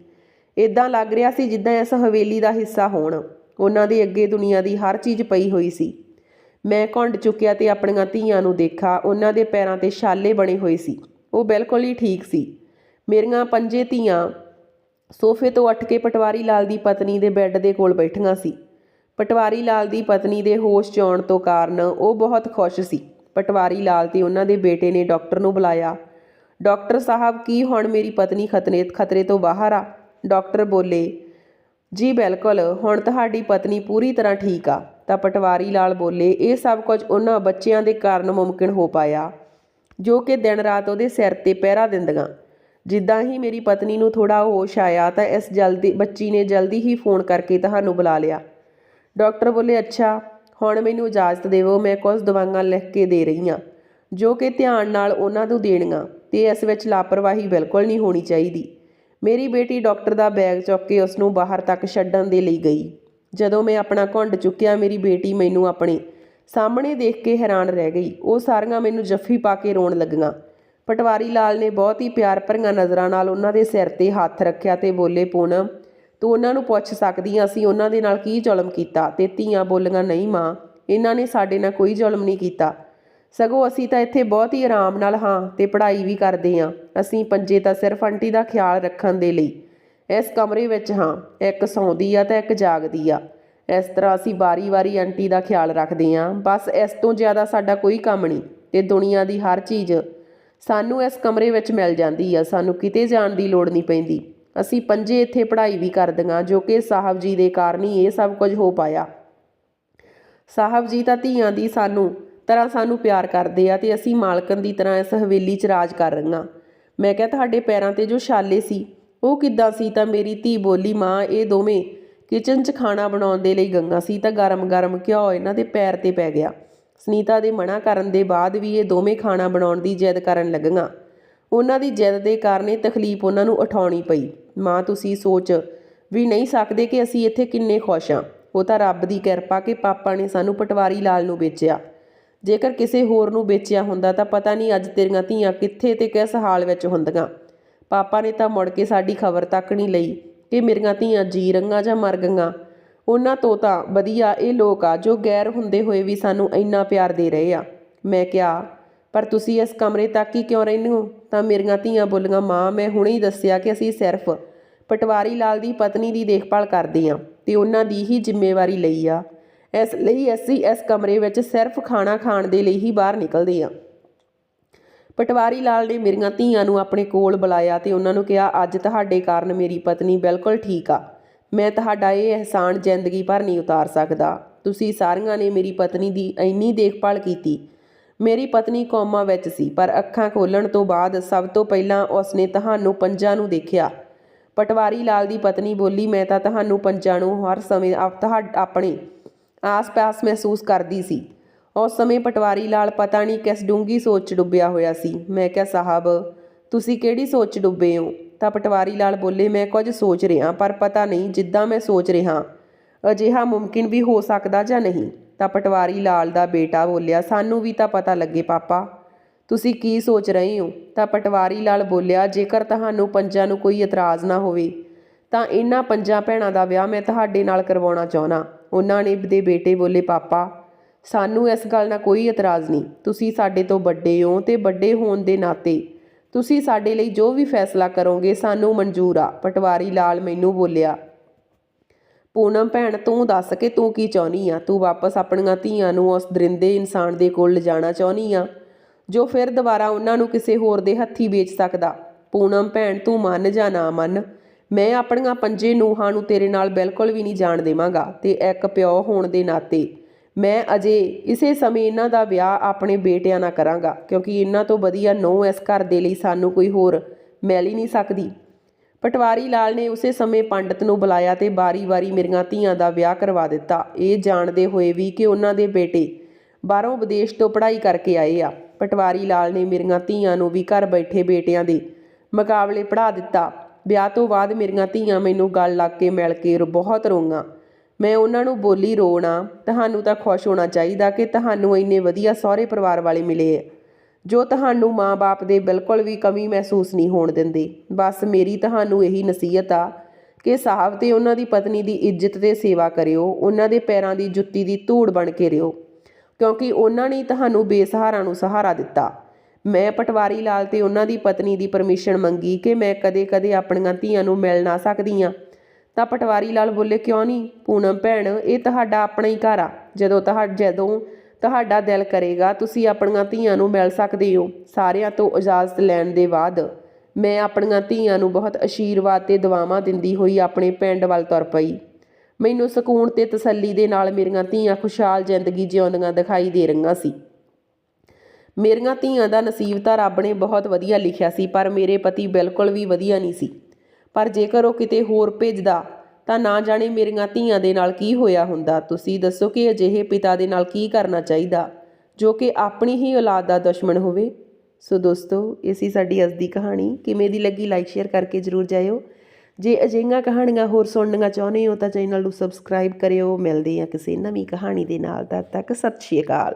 ਇਦਾਂ ਲੱਗ ਰਿਹਾ ਸੀ ਜਿੱਦਾਂ ਇਸ ਹਵੇਲੀ ਦਾ ਹਿੱਸਾ ਹੋਣ। ਉਹਨਾਂ ਦੇ ਅੱਗੇ ਦੁਨੀਆ ਦੀ ਹਰ ਚੀਜ਼ ਪਈ ਹੋਈ ਸੀ। ਮੈਂ ਘੁੰਡ ਚੁੱਕਿਆ ਤੇ ਆਪਣੀਆਂ ਧੀਆਂ ਨੂੰ ਦੇਖਾ ਉਹਨਾਂ ਦੇ ਪੈਰਾਂ ਤੇ ਛਾਲੇ ਬਣੇ ਹੋਏ ਸੀ। ਉਹ ਬਿਲਕੁਲ ਹੀ ਠੀਕ ਸੀ। ਮੇਰੀਆਂ ਪੰਜੇ ਧੀਆਂ ਸੋਫੇ ਤੋਂ ਉੱਠ ਕੇ ਪਟਵਾਰੀ ਲਾਲ ਦੀ ਪਤਨੀ ਦੇ ਬੈੱਡ ਦੇ ਕੋਲ ਬੈਠੀਆਂ ਸੀ। ਪਟਵਾਰੀ ਲਾਲ ਦੀ ਪਤਨੀ ਦੇ ਹੋਸ਼ 'ਚ ਆਉਣ ਤੋਂ ਕਾਰਨ ਉਹ ਬਹੁਤ ਖੁਸ਼ ਸੀ। ਪਟਵਾਰੀ ਲਾਲ ਤੇ ਉਹਨਾਂ ਦੇ ਬੇਟੇ ਨੇ ਡਾਕਟਰ ਨੂੰ ਬੁਲਾਇਆ। ਡਾਕਟਰ ਸਾਹਿਬ, ਕੀ ਹੁਣ ਮੇਰੀ ਪਤਨੀ ਖਤਰੇ ਖਤਰੇ ਤੋਂ ਬਾਹਰ ਆ? ਡਾਕਟਰ ਬੋਲੇ, ਜੀ ਬਿਲਕੁਲ, ਹੁਣ ਤੁਹਾਡੀ ਪਤਨੀ ਪੂਰੀ ਤਰ੍ਹਾਂ ਠੀਕ ਆ। ਤਾਂ ਪਟਵਾਰੀ ਲਾਲ ਬੋਲੇ, ਇਹ ਸਭ ਕੁਝ ਉਹਨਾਂ ਬੱਚਿਆਂ ਦੇ ਕਾਰਨ ਮੁਮਕਿਨ ਹੋ ਪਾਇਆ, ਜੋ ਕਿ ਦਿਨ ਰਾਤ ਉਹਦੇ ਸਿਰ ਤੇ ਪਹਿਰਾ ਦਿੰਦੀਆਂ। ਜਿੱਦਾਂ ਹੀ ਮੇਰੀ ਪਤਨੀ ਨੂੰ ਥੋੜਾ ਹੋਸ਼ ਆਇਆ, ਤਾਂ ਇਸ ਜਲਦੀ, ਬੱਚੀ ਨੇ ਜਲਦੀ ਹੀ ਫੋਨ ਕਰਕੇ ਤੁਹਾਨੂੰ ਬੁਲਾ ਲਿਆ। ਡਾਕਟਰ ਬੋਲੇ, ਅੱਛਾ ਹੁਣ ਮੈਨੂੰ ਇਜਾਜ਼ਤ ਦੇਵੋ, ਮੈਂ ਕੁਝ ਦਵਾਈਆਂ ਲਿਖ ਕੇ ਦੇ ਰਹੀ ਹਾਂ, ਜੋ ਕਿ ਧਿਆਨ ਨਾਲ ਉਹਨਾਂ ਨੂੰ ਦੇਣੀਆਂ, ਤੇ ਇਸ ਵਿੱਚ ਲਾਪਰਵਾਹੀ ਬਿਲਕੁਲ ਨਹੀਂ ਹੋਣੀ ਚਾਹੀਦੀ। ਮੇਰੀ ਬੇਟੀ ਡਾਕਟਰ ਦਾ ਬੈਗ ਚੁੱਕ ਕੇ ਉਸ ਨੂੰ ਬਾਹਰ ਤੱਕ ਛੱਡਣ ਦੇ ਲਈ ਗਈ। ਜਦੋਂ ਮੈਂ ਆਪਣਾ ਘੁੰਡ ਚੁੱਕਿਆ, ਮੇਰੀ ਬੇਟੀ ਮੈਨੂੰ ਆਪਣੇ ਸਾਹਮਣੇ ਦੇਖ ਕੇ ਹੈਰਾਨ ਰਹਿ ਗਈ। ਉਹ ਸਾਰੀਆਂ ਮੈਨੂੰ ਜੱਫੀ ਪਾ ਕੇ ਰੋਣ ਲੱਗੀਆਂ। ਪਟਵਾਰੀ ਲਾਲ ਨੇ ਬਹੁਤ ਹੀ ਪਿਆਰ ਭਰੀਆਂ ਨਜ਼ਰਾਂ ਨਾਲ ਉਹਨਾਂ ਦੇ ਸਿਰ ਤੇ ਹੱਥ ਰੱਖਿਆ ਤੇ ਬੋਲੇ, ਪੂਨਮ ਤੂੰ ਉਹਨਾਂ ਨੂੰ ਪੁੱਛ ਸਕਦੀ ਆਂ, ਅਸੀਂ ਉਹਨਾਂ ਦੇ ਨਾਲ ਕੀ ਜ਼ੁਲਮ ਕੀਤਾ? ਤੇ ਧੀਆਂ ਬੋਲੀਆਂ, ਨਹੀਂ ਮਾਂ, ਇਹਨਾਂ ਨੇ ਸਾਡੇ ਨਾਲ ਕੋਈ ਜ਼ੁਲਮ ਨਹੀਂ ਕੀਤਾ। ਸਗੋਂ ਅਸੀਂ ਤਾਂ ਇੱਥੇ ਬਹੁਤ ਹੀ ਆਰਾਮ ਨਾਲ ਹਾਂ ਤੇ ਪੜ੍ਹਾਈ ਵੀ ਕਰਦੇ ਆਂ। ਅਸੀਂ ਪੰਜੇ ਤਾਂ ਸਿਰਫ ਆਂਟੀ ਦਾ ਖਿਆਲ ਰੱਖਣ ਦੇ ਲਈ। ਇਸ ਕਮਰੇ ਵਿੱਚ ਹਾਂ, ਇੱਕ ਸੌਂਦੀ ਆ ਤੇ ਇੱਕ ਜਾਗਦੀ ਆ। ਇਸ ਤਰ੍ਹਾਂ ਅਸੀਂ ਵਾਰੀ-ਵਾਰੀ ਆਂਟੀ ਦਾ ਖਿਆਲ ਰੱਖਦੇ ਆਂ। ਬਸ ਇਸ ਤੋਂ ਜ਼ਿਆਦਾ ਸਾਡਾ ਕੋਈ ਕੰਮ ਨਹੀਂ ਤੇ ਦੁਨੀਆ ਦੀ ਹਰ ਚੀਜ਼ ਸਾਨੂੰ ਇਸ ਕਮਰੇ ਵਿੱਚ ਮਿਲ ਜਾਂਦੀ ਆ। ਸਾਨੂੰ ਕਿਤੇ ਜਾਣ ਦੀ ਲੋੜ ਨਹੀਂ ਪੈਂਦੀ। ਅਸੀਂ ਪੰਜੇ ਇੱਥੇ ਪੜ੍ਹਾਈ ਵੀ ਕਰਦੀਆਂ ਜੋ ਕਿ ਸਾਹਿਬ ਜੀ ਦੇ ਕਾਰਨ ਹੀ ਇਹ ਸਭ ਕੁਝ ਹੋ ਪਾਇਆ। ਸਾਹਿਬ ਜੀ ਤਾਂ ਧੀਆਂ ਦੀ ਸਾਨੂੰ ਤਰ੍ਹਾਂ ਸਾਨੂੰ ਪਿਆਰ ਕਰਦੇ ਆ ਤੇ ਅਸੀਂ ਮਾਲਕਨ ਦੀ ਤਰ੍ਹਾਂ ਇਸ ਹਵੇਲੀ 'ਚ ਰਾਜ ਕਰ ਰਹੀਆਂ ਮੈਂ ਕਿਹਾ, ਤੁਹਾਡੇ ਪੈਰਾਂ ਤੇ ਜੋ ਛਾਲੇ ਸੀ, ਉਹ ਕਿੱਦਾਂ ਸੀ? ਤਾਂ ਮੇਰੀ ਧੀ ਬੋਲੀ, ਮਾਂ, ਇਹ ਦੋਵੇਂ ਕਿਚਨ 'ਚ ਖਾਣਾ ਬਣਾਉਣ ਦੇ ਲਈ ਗੰਗਾ ਸੀ, ਤਾਂ ਗਰਮ-ਗਰਮ ਘਿਓ ਇਹਨਾਂ ਦੇ ਪੈਰ ਤੇ ਪੈ ਗਿਆ। ਸੁਨੀਤਾ ਦੇ ਮਨਾ ਕਰਨ ਦੇ ਬਾਅਦ ਵੀ ਇਹ ਦੋਵੇਂ ਖਾਣਾ ਬਣਾਉਣ ਦੀ ਜਿੱਦ ਕਰਨ ਲੱਗੀਆਂ। ਉਹਨਾਂ ਦੀ ਜਿੱਦ ਦੇ ਕਾਰਨ ਇਹ ਤਕਲੀਫ ਉਹਨਾਂ ਨੂੰ ਉਠਾਉਣੀ ਪਈ। ਮਾਂ ਤੁਸੀਂ ਸੋਚ ਵੀ ਨਹੀਂ ਸਕਦੇ ਕਿ ਅਸੀਂ ਇੱਥੇ ਕਿੰਨੇ ਖੁਸ਼ ਹਾਂ। ਉਹ ਤਾਂ ਰੱਬ ਦੀ ਕਿਰਪਾ ਕਿ ਪਾਪਾ ਨੇ ਸਾਨੂੰ ਪਟਵਾਰੀ ਲਾਲ ਨੂੰ ਵੇਚਿਆ। ਜੇਕਰ ਕਿਸੇ ਹੋਰ ਨੂੰ ਵੇਚਿਆ ਹੁੰਦਾ ਤਾਂ ਪਤਾ ਨਹੀਂ ਅੱਜ ਤੇਰੀਆਂ ਧੀਆਂ ਕਿੱਥੇ ਤੇ ਕਿਸ ਹਾਲ ਵਿੱਚ ਹੁੰਦੀਆਂ। ਪਾਪਾ ਨੇ ਤਾਂ ਮੁੜ ਕੇ ਸਾਡੀ ਖਬਰ ਤੱਕ ਨਹੀਂ ਲਈ ਕਿ ਮੇਰੀਆਂ ਧੀਆਂ ਜੀ ਰੰਗਾਂ ਜਾਂ ਮਰ ਗਈਆਂ। ਉਹਨਾਂ ਤੋਂ ਤਾਂ ਵਧੀਆ ਇਹ ਲੋਕ ਆ ਜੋ ਗੈਰ ਹੁੰਦੇ ਹੋਏ ਵੀ ਸਾਨੂੰ ਇੰਨਾ ਪਿਆਰ ਦੇ ਰਹੇ ਆ। ਮੈਂ ਕਿਹਾ, ਪਰ ਤੁਸੀਂ ਇਸ ਕਮਰੇ ਤੱਕ ਹੀ ਕਿਉਂ ਰਹਿੰਦੇ ਹੋ? ਤਾਂ ਮੇਰੀਆਂ ਧੀਆਂ ਬੋਲੀਆਂ, ਮਾਂ, ਮੈਂ ਹੁਣੇ ਹੀ ਦੱਸਿਆ ਕਿ ਅਸੀਂ ਸਿਰਫ ਪਟਵਾਰੀ ਲਾਲ ਦੀ ਪਤਨੀ ਦੀ ਦੇਖਭਾਲ ਕਰਦੇ ਹਾਂ ਤੇ ਉਹਨਾਂ ਦੀ ਹੀ ਜ਼ਿੰਮੇਵਾਰੀ ਲਈ ਆ। ਇਸ ਲਈ ਅਸੀਂ ਇਸ ਕਮਰੇ ਵਿੱਚ ਸਿਰਫ ਖਾਣਾ ਖਾਣ ਦੇ ਲਈ ਹੀ ਬਾਹਰ ਨਿਕਲਦੇ ਹਾਂ। ਪਟਵਾਰੀ ਲਾਲ ਨੇ ਮੇਰੀਆਂ ਧੀਆਂ ਨੂੰ ਆਪਣੇ ਕੋਲ ਬੁਲਾਇਆ ਤੇ ਉਹਨਾਂ ਨੂੰ ਕਿਹਾ, ਅੱਜ ਤੁਹਾਡੇ ਕਾਰਨ ਮੇਰੀ ਪਤਨੀ ਬਿਲਕੁਲ ਠੀਕ ਆ। ਮੈਂ ਤੁਹਾਡਾ ਇਹ ਅਹਿਸਾਨ ਜ਼ਿੰਦਗੀ ਭਰ ਨਹੀਂ ਉਤਾਰ ਸਕਦਾ। ਤੁਸੀਂ ਸਾਰੀਆਂ ਨੇ ਮੇਰੀ ਪਤਨੀ ਦੀ ਇੰਨੀ ਦੇਖਭਾਲ ਕੀਤੀ ਮੇਰੀ ਪਤਨੀ ਕੋਮਾ ਵਿੱਚ ਸੀ, ਪਰ ਅੱਖਾਂ ਖੋਲਣ ਤੋਂ ਬਾਅਦ ਸਭ ਤੋਂ ਪਹਿਲਾਂ ਉਸਨੇ ਤੁਹਾਨੂੰ ਪੰਜਾਂ ਨੂੰ ਦੇਖਿਆ। ਪਟਵਾਰੀ ਲਾਲ ਦੀ ਪਤਨੀ ਬੋਲੀ, ਮੈਂ ਤਾਂ ਤੁਹਾਨੂੰ ਪੰਜਾਂ ਨੂੰ ਹਰ ਸਮੇਂ ਆਪ- ਤੁਹਾ ਆਪਣੇ ਆਸ-ਪਾਸ ਮਹਿਸੂਸ ਕਰਦੀ ਸੀ। ਉਸ ਸਮੇਂ ਪਟਵਾਰੀ ਲਾਲ ਪਤਾ ਨਹੀਂ ਕਿਸ ਡੂੰਗੀ ਸੋਚ 'ਚ ਡੁੱਬਿਆ ਹੋਇਆ ਸੀ। ਮੈਂ ਕਿਹਾ, ਸਾਹਿਬ, ਤੁਸੀਂ ਕਿਹੜੀ ਸੋਚ 'ਚ ਡੁੱਬੇ ਹੋ? ਤਾਂ ਪਟਵਾਰੀ ਲਾਲ ਬੋਲੇ, ਮੈਂ ਕੁਝ ਸੋਚ ਰਿਹਾ, ਪਰ ਪਤਾ ਨਹੀਂ ਜਿੱਦਾਂ ਮੈਂ ਸੋਚ ਰਿਹਾ। ਅਜਿਹਾ ਮੁਮਕਿਨ ਵੀ ਹੋ ਸਕਦਾ ਜਾਂ ਨਹੀਂ? ਤਾਂ ਪਟਵਾਰੀ ਲਾਲ ਦਾ ਬੇਟਾ ਬੋਲਿਆ, ਸਾਨੂੰ ਵੀ ਤਾਂ ਪਤਾ ਲੱਗੇ ਪਾਪਾ। ਤੁਸੀਂ ਕੀ ਸੋਚ ਰਹੇ ਹੋ? ਤਾਂ ਪਟਵਾਰੀ ਲਾਲ ਬੋਲਿਆ, ਜੇਕਰ ਤੁਹਾਨੂੰ ਪੰਜਾਂ ਨੂੰ ਕੋਈ ਇਤਰਾਜ਼ ਨਾ ਹੋਵੇ, ਤਾਂ ਇਹਨਾਂ ਪੰਜਾਂ ਭੈਣਾਂ ਦਾ ਵਿਆਹ ਮੈਂ ਤੁਹਾਡੇ ਨਾਲ ਕਰਵਾਉਣਾ ਚਾਹੁੰਦਾ। ਉਹਨਾਂ ਨੇ ਦੇ ਬੇਟੇ ਬੋਲੇ, ਪਾਪਾ, ਸਾਨੂੰ ਇਸ ਗੱਲ ਨਾਲ ਕੋਈ ਇਤਰਾਜ਼ ਨਹੀਂ। ਤੁਸੀਂ ਸਾਡੇ ਤੋਂ ਵੱਡੇ ਹੋ ਤੇ ਵੱਡੇ ਹੋਣ ਦੇ ਨਾਤੇ ਤੁਸੀਂ ਸਾਡੇ ਲਈ ਜੋ ਵੀ ਫੈਸਲਾ ਕਰੋਗੇ, ਸਾਨੂੰ ਮਨਜ਼ੂਰ ਆ। ਪਟਵਾਰੀ ਲਾਲ ਮੈਨੂੰ ਬੋਲਿਆ ਪੂਨਮ ਭੈਣ, ਤੂੰ ਦੱਸ ਕਿ ਤੂੰ ਕੀ ਚਾਹੁੰਦੀ ਆ? ਤੂੰ ਵਾਪਸ ਆਪਣੀਆਂ ਧੀਆਂ ਨੂੰ ਉਸ ਦਰਿੰਦੇ ਇਨਸਾਨ ਦੇ ਕੋਲ ਲਿਜਾਣਾ ਚਾਹੁੰਦੀ ਆ, ਜੋ ਫਿਰ ਦੁਬਾਰਾ ਉਹਨਾਂ ਨੂੰ ਕਿਸੇ ਹੋਰ ਦੇ ਹੱਥੀ ਵੇਚ ਸਕਦਾ? ਪੂਨਮ ਭੈਣ, ਤੂੰ ਮੰਨ ਜਾਂ ਨਾ ਮੰਨ, ਮੈਂ ਆਪਣੀਆਂ ਪੰਜੇ ਨੂੰਹਾਂ ਨੂੰ ਤੇਰੇ ਨਾਲ ਬਿਲਕੁਲ ਵੀ ਨਹੀਂ ਜਾਣ ਦੇਵਾਂਗਾ ਤੇ ਇੱਕ ਪਿਓ ਹੋਣ ਦੇ ਨਾਤੇ ਮੈਂ ਅਜੇ ਇਸੇ ਸਮੇਂ ਇਹਨਾਂ ਦਾ ਵਿਆਹ ਆਪਣੇ ਬੇਟਿਆਂ ਨਾਲ ਕਰਾਂਗਾ, ਕਿਉਂਕਿ ਇਹਨਾਂ ਤੋਂ ਵਧੀਆ ਨੋ ਇਸ ਘਰ ਦੇ ਲਈ ਸਾਨੂੰ ਕੋਈ ਹੋਰ ਮਿਲ ਹੀ ਨਹੀਂ ਸਕਦੀ। ਪਟਵਾਰੀ ਲਾਲ ਨੇ ਉਸੇ ਸਮੇਂ ਪੰਡਤ ਨੂੰ ਬੁਲਾਇਆ ਤੇ ਵਾਰੀ-ਵਾਰੀ ਮੇਰੀਆਂ ਧੀਆਂ ਦਾ ਵਿਆਹ ਕਰਵਾ ਦਿੱਤਾ। ਇਹ ਜਾਣਦੇ ਹੋਏ ਵੀ ਕਿ ਉਹਨਾਂ ਦੇ ਬੇਟੇ ਬਾਹਰੋਂ ਵਿਦੇਸ਼ ਤੋਂ ਪੜ੍ਹਾਈ ਕਰਕੇ ਆਏ ਆ। ਪਟਵਾਰੀ ਲਾਲ ਨੇ ਮੇਰੀਆਂ ਧੀਆਂ ਨੂੰ ਵੀ ਘਰ ਬੈਠੇ ਬੇਟਿਆਂ ਦੇ ਮੁਕਾਬਲੇ ਪੜ੍ਹਾ ਦਿੱਤਾ। ਵਿਆਹ ਤੋਂ ਬਾਅਦ ਮੇਰੀਆਂ ਧੀਆਂ ਮੈਨੂੰ ਗੱਲ ਲੱਗ ਕੇ ਮਿਲ ਕੇ ਬਹੁਤ ਰੋਈਆਂ ਮੈਂ ਉਹਨਾਂ ਨੂੰ ਬੋਲੀ ਰੋਣਾ ਤੁਹਾਨੂੰ ਤਾਂ ਖੁਸ਼ ਹੋਣਾ ਚਾਹੀਦਾ ਕਿ ਤੁਹਾਨੂੰ ਇੰਨੇ ਵਧੀਆ ਸਹੁਰੇ ਪਰਿਵਾਰ ਵਾਲੇ ਮਿਲੇ ਆ। ਜੋ ਤੁਹਾਨੂੰ ਮਾਂ-ਬਾਪ ਦੇ ਬਿਲਕੁਲ ਵੀ ਕਮੀ ਮਹਿਸੂਸ ਨਹੀਂ ਹੋਣ ਦਿੰਦੇ। ਬਸ ਮੇਰੀ ਤੁਹਾਨੂੰ ਇਹੀ ਨਸੀਹਤ ਆ ਕਿ ਸਾਹਿਬ ਤੇ ਉਹਨਾਂ ਦੀ ਪਤਨੀ ਦੀ ਇੱਜ਼ਤ ਤੇ ਸੇਵਾ ਕਰਿਓ, ਉਹਨਾਂ ਦੇ ਪੈਰਾਂ ਦੀ ਜੁੱਤੀ ਦੀ ਧੂੜ ਬਣ ਕੇ ਰਿਓ, ਕਿਉਂਕਿ ਉਹਨਾਂ ਨੇ ਤੁਹਾਨੂੰ ਬੇਸਹਾਰਾ ਨੂੰ ਸਹਾਰਾ ਦਿੱਤਾ। ਮੈਂ ਪਟਵਾਰੀ ਲਾਲ ਤੇ ਉਹਨਾਂ ਦੀ ਪਤਨੀ ਦੀ ਪਰਮਿਸ਼ਨ ਮੰਗੀ ਕਿ ਮੈਂ ਕਦੇ-ਕਦੇ ਆਪਣੀਆਂ ਧੀਆਂ ਨੂੰ ਮਿਲ ਨਾ ਸਕਦੀ ਆ ਤਾਂ ਪਟਵਾਰੀ ਲਾਲ ਬੋਲੇ, ਕਿਉਂ ਨਹੀਂ ਪੂਨਮ ਭੈਣ, ਇਹ ਤੁਹਾਡਾ ਆਪਣਾ ਹੀ ਘਰ ਆ। ਜਦੋਂ ਤੁਹਾ, ਜਦੋਂ ਤੁਹਾਡਾ ਦਿਲ ਕਰੇਗਾ, ਤੁਸੀਂ ਆਪਣੀਆਂ ਧੀਆਂ ਨੂੰ ਮਿਲ ਸਕਦੇ ਹੋ। ਸਾਰਿਆਂ ਤੋਂ ਇਜਾਜ਼ਤ ਲੈਣ ਦੇ ਬਾਅਦ ਮੈਂ ਆਪਣੀਆਂ ਧੀਆਂ ਨੂੰ ਬਹੁਤ ਅਸ਼ੀਰਵਾਦ ਤੇ ਦੁਆਵਾਂ ਦਿੰਦੀ ਹੋਈ ਆਪਣੇ ਪਿੰਡ ਵੱਲ ਤੁਰ ਪਈ। ਮੈਨੂੰ ਸਕੂਨ ਤੇ ਤਸੱਲੀ ਦੇ ਨਾਲ ਮੇਰੀਆਂ ਧੀਆਂ ਖੁਸ਼ਹਾਲ ਜ਼ਿੰਦਗੀ ਜਿਉਂਦੀਆਂ ਦਿਖਾਈ ਦੇ ਰਹੀਆਂ ਸੀ। ਮੇਰੀਆਂ ਧੀਆਂ ਦਾ ਨਸੀਬ ਤਾਂ ਰੱਬ ਨੇ ਬਹੁਤ ਵਧੀਆ ਲਿਖਿਆ ਸੀ, ਪਰ ਮੇਰੇ ਪਤੀ ਬਿਲਕੁਲ ਵੀ ਵਧੀਆ ਨਹੀਂ ਸੀ। ਪਰ ਜੇਕਰ ਉਹ ਕਿਤੇ ਹੋਰ ਭੇਜਦਾ ਤਾਂ ਨਾ ਜਾਣੇ ਮੇਰੀਆਂ ਧੀਆਂ ਦੇ ਨਾਲ ਕੀ ਹੋਇਆ ਹੁੰਦਾ। ਤੁਸੀਂ ਦੱਸੋ ਕਿ ਅਜਿਹੇ ਪਿਤਾ ਦੇ ਨਾਲ ਕੀ ਕਰਨਾ ਚਾਹੀਦਾ, ਜੋ ਕਿ ਆਪਣੀ ਹੀ ਔਲਾਦ ਦਾ ਦੁਸ਼ਮਣ ਹੋਵੇ। ਸੋ ਦੋਸਤੋ, ਇਹ ਸੀ ਸਾਡੀ ਅੱਜ ਦੀ ਕਹਾਣੀ। ਕਿਵੇਂ ਦੀ ਲੱਗੀ ਲਾਈਕ ਸ਼ੇਅਰ ਕਰਕੇ ਜਰੂਰ ਜਾਇਓ। ਜੇ ਅਜਿਹੀਆਂ ਕਹਾਣੀਆਂ ਹੋਰ ਸੁਣਨੀਆਂ ਚਾਹੁੰਦੇ ਹੋ ਤਾਂ ਚੈਨਲ ਨੂੰ ਸਬਸਕ੍ਰਾਈਬ ਕਰਿਓ। ਮਿਲਦੇ ਹਾਂ ਕਿਸੇ ਨਵੀਂ ਕਹਾਣੀ ਦੇ ਨਾਲ। ਤਦ ਤੱਕ ਸਤਿ ਸ਼੍ਰੀ ਅਕਾਲ।